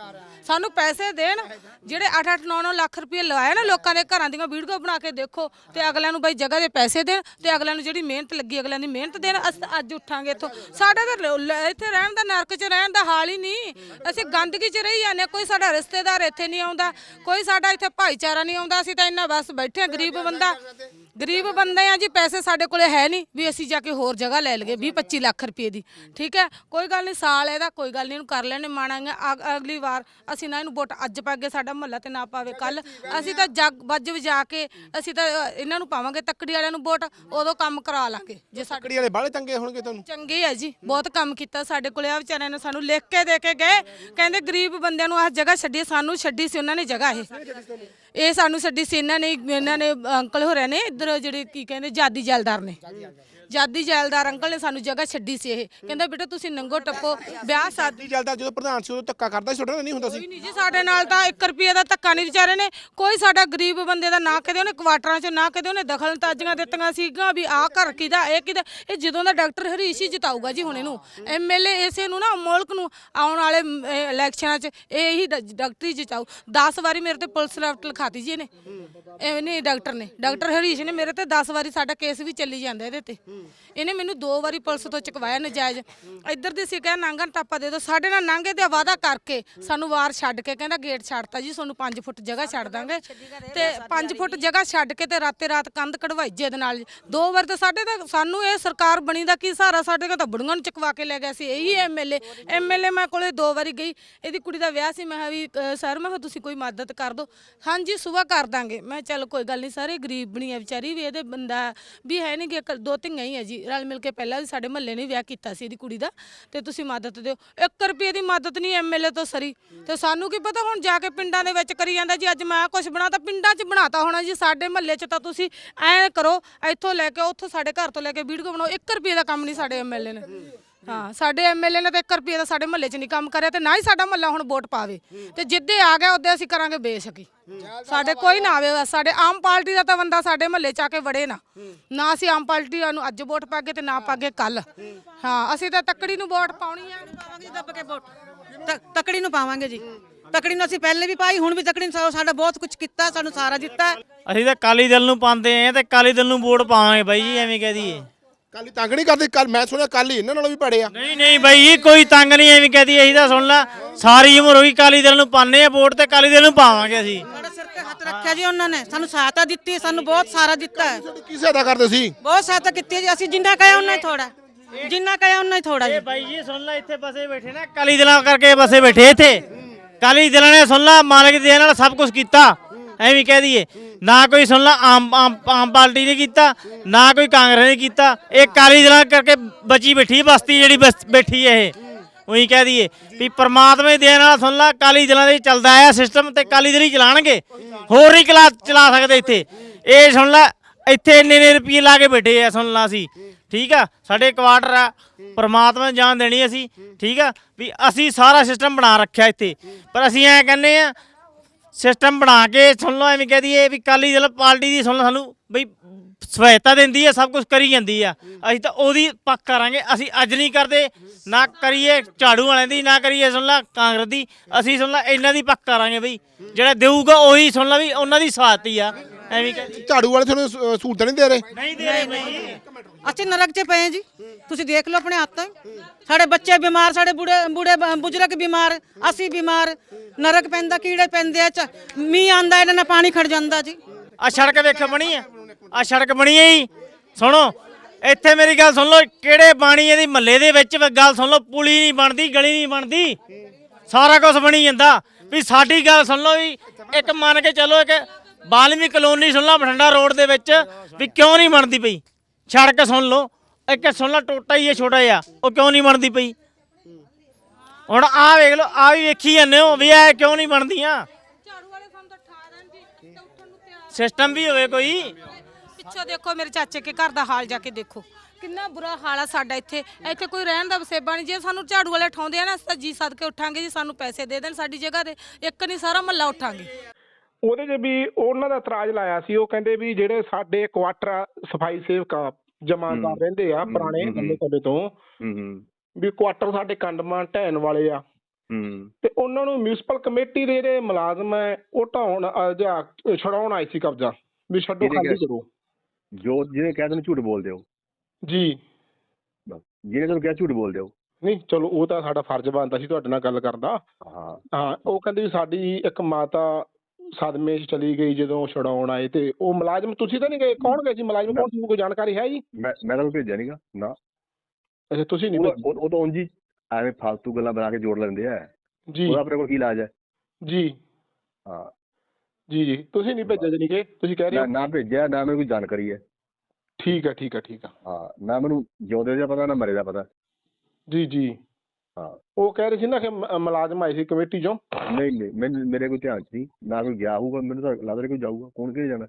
ਸਾਨੂੰ ਪੈਸੇ ਦੇਣ। ਜਿਹੜੇ 8-8 9-9 ਲੱਖ ਰੁਪਏ ਲਗਾਏ ਨਾ ਲੋਕਾਂ ਦੇ ਘਰਾਂ ਦੀਆਂ ਵੀਡੀਓ ਬਣਾ ਕੇ ਦੇਖੋ ਤੇ ਅਗਲਿਆਂ ਨੂੰ ਬਈ ਜਗ੍ਹਾ ਦੇ ਪੈਸੇ ਦੇਣ ਤੇ ਅਗਲਿਆਂ ਨੂੰ ਜਿਹੜੀ ਮਿਹਨਤ ਲੱਗੀ, ਅਗਲਿਆਂ ਦੀ ਮਿਹਨਤ ਦੇਣ। ਅਸੀਂ ਤਾਂ ਅੱਜ ਉੱਠਾਂਗੇ ਇੱਥੋਂ। ਸਾਡਾ ਤਾਂ ਲ- ਲ- ਇੱਥੇ ਰਹਿਣ ਦਾ ਨਰਕ 'ਚ ਰਹਿਣ ਦਾ ਹਾਲ ਹੀ ਨਹੀਂ। ਅਸੀਂ ਗੰਦਗੀ 'ਚ ਰਹੀ ਜਾਂਦੇ ਹਾਂ। ਕੋਈ ਸਾਡਾ ਰਿਸ਼ਤੇਦਾਰ ਇੱਥੇ ਨਹੀਂ ਆਉਂਦਾ, ਕੋਈ ਸਾਡਾ ਇੱਥੇ ਭਾਈਚਾਰਾ ਨਹੀਂ ਆਉਂਦਾ, ਅਸੀਂ ਤਾਂ ਇੰਨਾ ਬਸ ਬੈਠੇ ਗਰੀਬ ਬੰਦਾ। ਗਰੀਬ ਬੰਦੇ ਆ ਜੀ ਪੈਸੇ ਸਾਡੇ ਕੋਲੇ ਹੈ ਨਹੀਂ ਵੀ ਅਸੀਂ ਜਾ ਕੇ ਹੋਰ ਜਗ੍ਹਾ ਲੈ ਲਈਏ 20 25 ਲੱਖ ਰੁਪਏ ਦੀ। ਠੀਕ ਹੈ? ਕੋਈ ਗੱਲ ਨਹੀਂ ਸਾਲ ਇਹਦਾ ਕੋਈ ਗੱਲ ਨਹੀਂ ਇਹਨੂੰ ਕਰ ਲੈਣੇ ਮਾਣਾਂਗੇ ਅਗ- ਅਗਲੀ ਵਾਰ ਅਸੀਂ ਨਾ ਇਹਨੂੰ ਵੋਟ ਅੱਜ ਪਾਗੇ ਸਾਡਾ ਮਹੱਲਾ ਤੇ ਨਾ ਪਾਵੇ ਕੱਲ ਅਸੀਂ ਤਾਂ ਜੱਗ ਵੱਜ ਵਜਾ ਕੇ ਅਸੀਂ ਤਾਂ ਇਹਨਾਂ ਨੂੰ ਪਾਵਾਂਗੇ ਤੱਕੜੀ ਵਾਲਿਆਂ ਨੂੰ ਵੋਟ ਉਦੋਂ ਕੰਮ ਕਰਾ ਲਾਂਗੇ। ਜੇ ਸਾਡੇ ਕੜੀ ਵਾਲੇ ਬਾਹਲੇ ਚੰਗੇ ਹੋਣਗੇ ਤੁਹਾਨੂੰ? ਚੰਗੇ ਆ ਜੀ ਬਹੁਤ ਕੰਮ ਕੀਤਾ ਸਾਡੇ ਕੋਲੇ ਆ ਵਿਚਾਰਿਆਂ ਨੇ ਸਾਨੂੰ ਲਿਖ ਕੇ ਦੇ ਕੇ ਗਏ। ਕਹਿੰਦੇ ਗਰੀਬ ਬੰਦਿਆਂ ਨੂੰ ਆਹ ਜਗ੍ਹਾ ਛੱਡੀ ਸਾਨੂੰ ਛੱਡੀ ਸੀ ਉਹਨਾਂ ਨੇ ਜਗ੍ਹਾ ਇਹ। ਇਹ ਸਾਨੂੰ ਛੱਡੀ ਸੀ ਇਹਨਾਂ ਨੇ ਇਹਨਾਂ ਨੇ ਅੰਕਲ ਹੋਰਿਆਂ ਨੇ ਇੱਧਰ ਜਿਹੜੇ ਕੀ ਕਹਿੰਦੇ ਜਾਦੀ ਜਲਦਾਰ ਨੇ। ਜਾਦੀ ਜੈਲਦਾਰ ਅੰਕਲ ਨੇ ਸਾਨੂੰ ਜਗ੍ਹਾ ਛੱਡੀ ਸੀ ਇਹ। ਕਹਿੰਦਾ ਬੇਟਾ ਤੁਸੀਂ ਨੰਗੋ ਟੱਪੋ ਵਿਆਹ ਸ਼ਾਦੀ ਜਲਦਾ ਜਦੋਂ ਪ੍ਰਧਾਨ ਸੀ ਉਦੋਂ ਧੱਕਾ ਕਰਦਾ ਸੀ ਨਾਲ ਨਹੀਂ ਹੁੰਦਾ ਕੋਈ ਸੀ ਨਹੀਂ ਜੀ ਸਾਡੇ ਨਾਲ ਤਾਂ 1 ਰੁਪਏ ਦਾ ਧੱਕਾ ਨਹੀਂ ਵਿਚਾਰੇ ਨੇ ਕੋਈ ਸਾਡਾ ਗਰੀਬ ਬੰਦੇ ਦਾ ਨਾ ਕਦੇ ਉਹਨੇ ਕੁਆਟਰਾਂ 'ਚ ਨਾ ਕਦੇ ਉਹਨੇ ਦਖਲ ਅੰਦਾਜ਼ੀਆਂ ਦਿੱਤੀਆਂ ਸੀਗੀਆਂ ਵੀ ਆਹ ਘਰ ਕਿਹਦਾ ਇਹ ਕਿਹਦਾ। ਇਹ ਜਦੋਂ ਦਾ ਡਾਕਟਰ ਹਰੀਸ਼ ਹੀ ਜਿਤਾਊਗਾ ਜੀ ਹੁਣ ਇਹਨੂੰ ਐਮਐਲਏ ਇਸੇ ਨੂੰ ਨਾ ਮੁਲਕ ਨੂੰ ਆਉਣ ਵਾਲੇ ਮ, ਇਹ ਇਲੈਕਸ਼ਨਾਂ 'ਚ ਇਹ ਹੀ ਡ- ਡਾਕਟਰ ਹੀ ਜਿਤਾਊ। 10 ਵਾਰੀ ਮੇਰੇ ਤੇ ਪੁਲਿਸ ਰਿਪੋਰਟ ਲਿਖਾਤੀ ਜੀ ਇਹਨੇ। ਐਵੇਂ ਨਹੀਂ ਡਾਕਟਰ ਨੇ ਡਾਕਟਰ ਹਰੀਸ਼ ਨੇ ਮੇਰੇ ਤੇ 10 ਵਾਰੀ ਸਾਡਾ ਕੇਸ ਵੀ ਚੱਲੀ ਜਾਂਦਾ ਇਹਦੇ ਤੇ। ਇਹਨੇ ਮੈਨੂੰ ਦੋ ਵਾਰੀ ਪੁਲਿਸ ਤੋਂ ਚੁਕਵਾਇਆ ਨਜਾਇਜ਼। ਇੱਧਰ ਦੀ ਸੀ ਕਹਿ ਨਾਂਗਨ ਟਾਪਾ ਦੇ ਦਿਓ। ਸਾਡੇ ਨਾਲ ਨਾਂਗੇ ਤੇ ਵਾਅਦਾ ਕਰਕੇ ਸਾਨੂੰ ਵਾਰ ਛੱਡ ਕੇ ਕਹਿੰਦਾ, ਗੇਟ ਛੱਡਤਾ ਜੀ, ਤੁਹਾਨੂੰ 5 ਫੁੱਟ ਜਗ੍ਹਾ ਛੱਡ ਦਾਂਗੇ। ਤੇ 5 ਫੁੱਟ ਜਗ੍ਹਾ ਛੱਡ ਕੇ ਤੇ ਰਾਤੇ ਰਾਤ ਕੰਧ ਕਢਵਾਈ ਜੇ ਦੇ ਨਾਲ। ਦੋ ਵਾਰ ਤਾਂ ਸਾਡੇ ਤਾਂ, ਸਾਨੂੰ ਇਹ ਸਰਕਾਰ ਬਣੀ ਦਾ ਕੀ ਸਹਾਰਾ? ਸਾਡੇ ਕੋਲ ਤਾਂ ਬੁੜੀਆਂ ਨੂੰ ਚੁਕਵਾ ਕੇ ਲੈ ਗਿਆ ਸੀ। ਇਹੀ ਐਮਐਲਏ ਐਮਐਲਏ ਮੈਂ ਕੋਲੇ ਦੋ ਵਾਰੀ ਗਈ। ਇਹਦੀ ਕੁੜੀ ਦਾ ਵਿਆਹ ਸੀ। ਮੈਂ ਕਿਹਾ ਵੀ ਸਰ, ਮੈਂ ਕਿਹਾ, ਤੁਸੀਂ ਕੋਈ ਮਦਦ ਕਰ ਦਿਓ। ਹਾਂਜੀ ਸਵੇਰ ਕਰ ਦਾਂਗੇ। ਮੈਂ ਕਿਹਾ, ਚੱਲ, ਕੋਈ ਗੱਲ ਨਹੀਂ, ਸਾਰੇ ਗਰੀਬ ਬਣੀ ਹੈ ਵਿਚਾਰੀ ਵੀ, ਇਹਦੇ ਬੰਦਾ ਵੀ ਹੈ ਨਹੀਂ ਕਿ ਦੋ ਧੀਆਂ ਹੀ ਹੈ ਜੀ। ਰਲ ਮਿਲ ਕੇ ਪਹਿਲਾਂ ਵੀ ਸਾਡੇ ਮਹੱਲੇ ਨੇ ਵਿਆਹ ਕੀਤਾ ਸੀ ਇਹਦੀ ਕੁੜੀ ਦਾ ਤੇ ਤੁਸੀਂ ਮਦਦ ਦਿਓ। 1 ਰੁਪਏ ਦੀ ਮਦਦ ਨਹੀਂ ਐਮਐਲਏ ਤੋਂ ਸਰੀ। ਤੇ ਸਾਨੂੰ ਕੀ ਪਤਾ ਹੁਣ ਜਾ ਕੇ ਪਿੰਡਾਂ ਦੇ ਵਿੱਚ ਕਰੀ ਜਾਂਦਾ ਜੀ। ਅੱਜ ਮੈਂ ਕੁਝ ਬਣਾਤਾ, ਪਿੰਡਾਂ 'ਚ ਬਣਾਤਾ ਹੋਣਾ ਜੀ। ਸਾਡੇ ਮਹੱਲੇ 'ਚ ਤਾਂ ਤੁਸੀਂ ਐ ਕਰੋ, ਇੱਥੋਂ ਲੈ ਕੇ ਉੱਥੋਂ ਸਾਡੇ ਘਰ ਤੋਂ ਲੈ ਕੇ ਵੀਡੀਓ ਬਣਾਓ। 1 ਰੁਪਏ ਦਾ ਕੰਮ ਨਹੀਂ ਸਾਡੇ ਐਮਐਲਏ ਨੇ। ਹਾਂ, ਸਾਡੇ ਐਮਐਲਏ ਨੇ ਤਾਂ 1 ਰੁਪਏ ਦਾ ਸਾਡੇ ਮਹੱਲੇ 'ਚ ਨਹੀਂ ਕੰਮ ਕਰਿਆ ਤੇ ਨਾ ਹੀ ਸਾਡਾ ਮਹੱਲਾ ਹੁਣ ਵੋਟ ਪਾਵੇ। ਤੇ ਜਿੱਦੇ ਆ ਗਿਆ, ਉਹਦੇ ਅਸੀਂ ਕਰਾਂਗੇ ਬੇਸਕੀ। ਸਾਡੇ ਕੋਈ ਨਾ ਆਵੇ ਬਸ ਸਾਡੇ ਆਮ ਪਾਰਟੀ ਦਾ ਤਾਂ ਬੰਦਾ ਸਾਡੇ ਮਹੱਲੇ 'ਚ ਆ ਕੇ ਵੜੇ ਨਾ। ਨਾ ਅਸੀਂ ਆਮ ਪਾਰਟੀ ਨੂੰ ਅੱਜ ਵੋਟ ਪਾਗੇ ਤੇ ਨਾ ਪਾਗੇ ਕੱਲ। ਹਾਂ ਅਸੀਂ ਤਾਂ ਤੱਕੜੀ ਨੂੰ ਵੋਟ ਪਾਉਣੀ ਆ। ਪਾਵਾਂਗੇ ਦੱਬ ਕੇ ਵੋਟ। ਤਕੜੀ ਨੂੰ ਪਾਵਾਂਗੇ ਜੀ। ਤਕੜੀ ਨੂੰ ਅਸੀਂ ਪਹਿਲੇ ਵੀ ਪਾਈ ਹੁਣ ਵੀ ਤਕੜੀ ਨੂੰ ਸਾ- ਸਾਡਾ ਬਹੁਤ ਕੁਝ ਕੀਤਾ ਸਾਨੂੰ ਸਾਰਾ ਦਿੱਤਾ। ਅਸੀਂ ਤਾਂ ਕਾਲੀ ਦਲ ਨੂੰ ਪਾਉਂਦੇ ਆਂ ਤੇ ਕਾਲੀ ਦਲ ਨੂੰ ਵੋਟ ਪਾਵਾਂਗੇ ਬਾਈ ਜੀ ਐਵੇਂ ਕਹਿ ਦਈਏ। ਕੱਲ ਤੰਗ ਨਹੀਂ ਕਰਦੇ ਕੱਲ ਮੈਂ ਸੁਣਿਆ ਕੱਲ ਹੀ ਇਹਨਾਂ ਨਾਲੋਂ ਵੀ ਪੜੇ ਆ। ਨਹੀਂ ਨਹੀਂ ਬਾਈ ਕੋਈ ਤੰਗ ਨਹੀਂ ਐਵੇਂ ਕਹਿ ਦਈਏ ਅਸੀਂ ਤਾਂ ਸੁਣ ਲੈ ਸਾਰੀ ਉਮਰ ਹੋ ਗਈ ਕਾਲੀ ਦਲ ਨੂੰ ਪਾਉਂਦੇ ਆ ਵੋਟ ਤੇ ਕਾਲੀ ਦਲ ਨੂੰ ਪਾਵਾਂਗੇ ਅਸੀਂ। ਸਾਡੇ ਸਿਰ ਤੇ ਹੱਥ ਰੱਖਿਆ ਜੀ ਉਹਨਾਂ ਨੇ ਸਾਨੂੰ ਸਹਾਇਤਾ ਦਿੱਤੀ ਸਾਨੂੰ ਬਹੁਤ ਸਾਰਾ ਦਿੱਤਾ ਹੈ। ਤੁਹਾਡੀ ਕੀ ਸਹਾਇਤਾ ਕਰਦੇ ਸੀ? ਬਹੁਤ ਸਹਾਇਤਾ ਕੀਤੀ ਹੈ ਜੀ ਅਸੀਂ ਜਿੰਨਾ ਕਹੇ ਉਹਨਾਂ ਹੀ ਥੋੜਾ ਜਿੰਨਾ ਕਹੇ ਉਹਨਾਂ ਹੀ ਥੋੜਾ ਜੀ ਇਹ ਬਾਈ ਜੀ ਸੁਣ ਲੈ ਇੱਥੇ ਬਸੇ ਬੈਠੇ ਨਾ ਕਾਲੀ ਦਲਾਂ ਕਰਕੇ ਬਸੇ ਬੈਠੇ ਇੱਥੇ। ਕਾਲੀ ਦਲਾਂ ਨੇ ਸੁਣ ਲੈ ਮਾਲਕ ਦੇ ਨਾਲ ਸਭ ਕੁਝ ਕੀਤਾ। ਐਵੇਂ ਕਹਿ ਦਈਏ, ਨਾ ਕੋਈ ਸੁਣ ਲਾ, ਆਮ ਆਮ ਆਮ ਪਾਰਟੀ ਨੇ ਕੀਤਾ, ਨਾ ਕੋਈ ਕਾਂਗਰਸ ਨੇ ਕੀਤਾ, ਇਹ ਕਾਲੀ ਦਲਾਂ ਕਰਕੇ ਬਚੀ ਬੈਠੀ ਬਸਤੀ ਜਿਹੜੀ ਬਸ- ਬੈਠੀ ਹੈ ਇਹ। ਉਹੀ ਕਹਿ ਦਈਏ ਵੀ ਪਰਮਾਤਮਾ ਦੀ ਦੇਣ ਨਾਲ ਸੁਣ ਲਾ, ਕਾਲੀ ਦਲਾਂ ਦੇ ਚੱਲਦਾ ਆ ਸਿਸਟਮ ਤੇ ਕਾਲੀ ਦਲ ਹੀ ਚਲਾਣਗੇ। ਹੋਰ ਨਹੀਂ ਚਲਾ ਚਲਾ ਸਕਦੇ ਇੱਥੇ। ਇਹ ਸੁਣ ਲੈ, ਇੱਥੇ ਇੰਨੇ ਇੰਨੇ ਰੁਪਏ ਲਾ ਕੇ ਬੈਠੇ ਆ, ਸੁਣ ਲਾ ਸੀ ਠੀਕ ਆ, ਸਾਡੇ ਕੁਆਟਰ ਆ, ਪਰਮਾਤਮਾ ਨੇ ਜਾਨ ਦੇਣੀ ਅਸੀਂ। ਠੀਕ ਆ, ਵੀ ਅਸੀਂ ਸਾਰਾ ਸਿਸਟਮ ਬਣਾ ਰੱਖਿਆ ਇੱਥੇ। ਪਰ ਅਸੀਂ ਐ ਕਹਿੰਦੇ ਆ ਸਿਸਟਮ ਬਣਾ ਕੇ ਸੁਣ ਲਓ ਐਵੇਂ ਕਹਿ ਦਈਏ ਵੀ ਕਾਲੀ ਦਲ ਪਾਰਟੀ ਦੀ ਸੁਣ ਲਓ ਸਾਨੂੰ ਬਈ ਸਹਾਇਤਾ ਦਿੰਦੀ ਆ ਸਭ ਕੁਝ ਕਰੀ ਜਾਂਦੀ ਆ। ਅਸੀਂ ਤਾਂ ਉਹਦੀ ਪੱਕ ਕਰਾਂਗੇ ਅਸੀਂ ਅੱਜ ਨਹੀਂ ਕਰਦੇ ਨਾ ਕਰੀਏ ਝਾੜੂ ਵਾਲਿਆਂ ਦੀ ਨਾ ਕਰੀਏ ਸੁਣ ਲਾ ਕਾਂਗਰਸ ਦੀ ਅਸੀਂ ਸੁਣ ਲਾ ਇਹਨਾਂ ਦੀ ਪੱਕ ਕਰਾਂਗੇ ਬਈ। ਜਿਹੜਾ ਦੇਊਗਾ ਉਹੀ ਸੁਣ ਲਾ ਵੀ ਉਹਨਾਂ ਦੀ ਸਹਾਇਤੀ ਆ। ਐਵੇਂ ਕਹਿ ਝਾੜੂ ਵਾਲੇ ਤੁਹਾਨੂੰ ਸ- ਸਹੂਲਤਾਂ ਨਹੀਂ ਦੇ ਰਹੇ? ਨਹੀਂ ਦੇ ਰਹੇ ਬਈ। ਅਸੀਂ ਨਰਕ 'ਚ ਪਏ ਹਾਂ ਜੀ। ਤੁਸੀਂ ਦੇਖ ਲਓ ਆਪਣੇ ਹੱਥ। ਸਾਡੇ ਬੱਚੇ ਬਿਮਾਰ, ਸਾਡੇ ਬੁੜੇ ਬੁੜੇ ਬ- ਬਿਮਾਰ, ਅਸੀਂ ਬਿਮਾਰ। ਨਰਕ ਪੈਂਦਾ, ਕੀੜੇ ਪੈਂਦੇ ਆ, ਚ ਮੀਂਹ ਆਂਦਾ ਇਹਨਾਂ ਨਾਲ ਪਾਣੀ ਖੜ ਜਾਂਦਾ ਜੀ। ਆ ਸੜਕ ਵੇਖ ਬਣੀ ਆ। ਆ ਸੜਕ ਬਣੀ ਹੈ ਜੀ। ਸੁਣੋ, ਇੱਥੇ ਮੇਰੀ ਗੱਲ ਸੁਣ ਲਓ, ਕਿਹੜੇ ਬਾਣੀ ਇਹਦੀ ਮਹੱਲੇ ਦੇ ਵਿੱਚ ਵੀ ਗੱਲ ਸੁਣ ਲਓ, ਪੁਲੀ ਨਹੀਂ ਬਣਦੀ, ਗਲੀ ਨਹੀਂ ਬਣਦੀ। ਸਾਰਾ ਕੁਝ ਬਣੀ ਜਾਂਦਾ। ਵੀ ਸਾਡੀ ਗੱਲ ਸੁਣ ਲਓ ਵੀ ਇੱਕ ਮੰਨ ਕੇ ਚੱਲੋ, ਇੱਕ ਬਾਲਮੀ ਕਲੋਨੀ ਸੁਣ ਲਓ ਬਠਿੰਡਾ ਰੋਡ ਦੇ ਵਿੱਚ, ਵੀ ਕਿਉਂ ਨਹੀਂ ਬਣਦੀ ਪਈ? ਸੜਕ ਸੁਣ ਲਓ। ਇੱਕ ਸੁਣ ਲਓ ਟੋਟਾ ਹੀ ਹੈ ਛੋਟਾ ਜਿਹਾ। ਉਹ ਕਿਉਂ ਨਹੀਂ ਬਣਦੀ ਪਈ? ਹੁਣ ਆਹ ਵੇਖ ਲਓ ਆ ਵੀ ਵੇਖੀ ਜਾਂਦੇ ਹੋ ਵੀ ਇਹ ਕਿਉਂ ਨਹੀਂ ਬਣਦੀਆਂ? ਝਾੜੂ ਵਾਲੇ ਸਾਨੂੰ ਤਾਂ ਠਾ ਦੇਣ ਜੀ ਤੇ ਉੱਠਣ ਨੂੰ ਤਿਆਰ ਸਿਸਟਮ ਵੀ ਹੋਵੇ ਕੋਈ। ਪਿੱਛੋਂ ਦੇਖੋ ਮੇਰੇ ਚਾਚੇ ਕੇ ਘਰ ਦਾ ਹਾਲ ਜਾ ਕੇ ਦੇਖੋ। ਕਿੰਨਾ ਬੁਰਾ ਹਾਲ ਆ ਸਾਡਾ ਇੱਥੇ। ਇੱਥੇ ਕੋਈ ਰਹਿਣ ਦਾ ਵਸੇਬਾ ਨਹੀਂ। ਜੇ ਸਾਨੂੰ ਝਾੜੂ ਵਾਲੇ ਉਠਾਉਂਦੇ ਆ ਨਾ ਅਸੀਂ ਤਾਂ ਜੀ ਸੱਦ ਕੇ ਉਠਾਂਗੇ ਜੀ ਸਾਨੂੰ ਪੈਸੇ ਦੇ ਦੇਣ ਸਾਡੀ ਜਗ੍ਹਾ ਤੇ। ਇੱਕ ਨਹੀਂ ਸਾਰਾ ਮਹੱਲਾ ਉਠਾਂਗੇ। ਉਹਦੇ 'ਚ ਵੀ ਉਹਨਾਂ ਦਾ ਇਤਰਾਜ਼ ਲਾਇਆ ਸੀ। ਉਹ ਕਹਿੰਦੇ ਵੀ ਜਿਹੜੇ ਸਾਡੇ ਕੁਆਟਰ ਆ, ਸਫ਼ਾਈ ਸੇਵਕ ਆ, ਜਮਾਨਦਾਰ ਰਹਿੰਦੇ ਆ ਪੁਰਾਣੇ ਲੰਬੇ ਸਮੇਂ ਤੋਂ। ਵੀ ਕੁਆਟਰ ਸਾਡੇ ਕੰਡਮਾਂ ਢਹਿਣ ਵਾਲੇ ਆ। ਹੂੰ। ਤੇ ਉਹਨਾਂ ਨੂੰ ਮਿਊਨਿਸਪਲ ਕਮੇਟੀ ਦੇ ਜਿਹੜੇ ਮੁਲਾਜ਼ਮ ਹੈ ਉਹ ਢਾਉਣ ਜਾਂ ਛਡਾਉਣ ਆਏ ਸੀ ਕਬਜ਼ਾ। ਵੀ ਛੱਡੋ ਖਾਲੀ? ਕਰੋ। ਜੋ ਜਿਹਨੇ ਕਿਹਾ ਤੁਹਾਨੂੰ ਝੂਠ ਬੋਲਦੇ ਹੋ। ਜੀ। ਜਿਹਨੇ ਤੁਹਾਨੂੰ ਕਿਹਾ ਝੂਠ ਬੋਲਦੇ ਹੋ। ਨਹੀਂ ਚਲੋ ਉਹ ਤਾਂ ਸਾਡਾ ਫਰਜ਼ ਬਣਦਾ ਸੀ ਤੁਹਾਡੇ ਨਾਲ ਗੱਲ ਕਰਨ ਦਾ ਹਾਂ। ਹਾਂ ਉਹ ਕਹਿੰਦੇ ਵੀ ਸਾਡੀ ਇੱਕ ਮਾਤਾ ਸਦਮੇ 'ਚ ਚਲੀ ਗਈ ਜਦੋਂ ਛਡਾਉਣ ਆਏ ਤੇ ਉਹ ਮੁਲਾਜ਼ਮ ਤੁਸੀਂ ਤਾਂ ਨਹੀਂ ਗਏ? ਕੌਣ ਗਏ ਸੀ? ਮੁਲਾਜ਼ਮ ਕੌਣ ਸੀ? ਕੋਈ ਜਾਣਕਾਰੀ ਹੈ ਜੀ? ਮੈਂ ਮੈਂ ਤਾਂ ਭੇਜਿਆ ਨਹੀਂਗਾ ਨਾ। ਅੱਛਾ ਤੁਸੀਂ ਨਹੀਂ ਉਹ। ਉਹ- ਤਾਂ ਉਂਝ ਹੀ ਐਵੇਂ ਫਾਲਤੂ ਗੱਲਾਂ ਬਣਾ ਕੇ ਜੋੜ ਲੈਂਦੇ ਆ। ਜੀ। ਉਹਦਾ ਆਪਣੇ ਕੋਲ ਕੀ ਇਲਾਜ ਹੈ? ਜੀ। ਹਾਂ। ਜੀ ਜੀ। ਤੁਸੀਂ ਨਹੀਂ ਭੇਜਿਆ ਜਾਨੀ ਕਿ? ਤੁਸੀਂ ਕਹਿ ਰਹੇ ਨਾ ਹੋ ਨਾ ਭੇਜਿਆ ਨਾ ਮੈਨੂੰ ਕੋਈ ਜਾਣਕਾਰੀ ਹੈ। ਠੀਕ ਹੈ ਠੀਕ ਹੈ ਠੀਕ ਹੈ। ਹਾਂ ਨਾ ਮੈਨੂੰ ਜਿਉਂਦੇ ਦਾ ਪਤਾ ਨਾ ਮਰੇ ਦਾ ਪਤਾ। ਜੀ ਜੀ। ਹਾਂ। ਉਹ ਕਹਿ ਰਹੇ ਸੀ ਨਾ ਕਿ ਮ- ਮੁਲਾਜ਼ਮ ਆਏ ਸੀ ਕਮੇਟੀ ਚੋਂ। ਨਹੀਂ ਨਹੀਂ ਮੈਨੂੰ ਮੇਰੇ ਕੋਈ ਧਿਆਨ 'ਚ ਨਹੀਂ। ਨਾ ਕੋਈ ਗਿਆ ਹੋਊਗਾ ਮੈਨੂੰ ਤਾਂ ਲੱਗਦਾ ਨਹੀਂ ਕੋਈ ਜਾਊਗਾ। ਕੌਣ ਕਿਹਨੇ ਜਾਣਾ?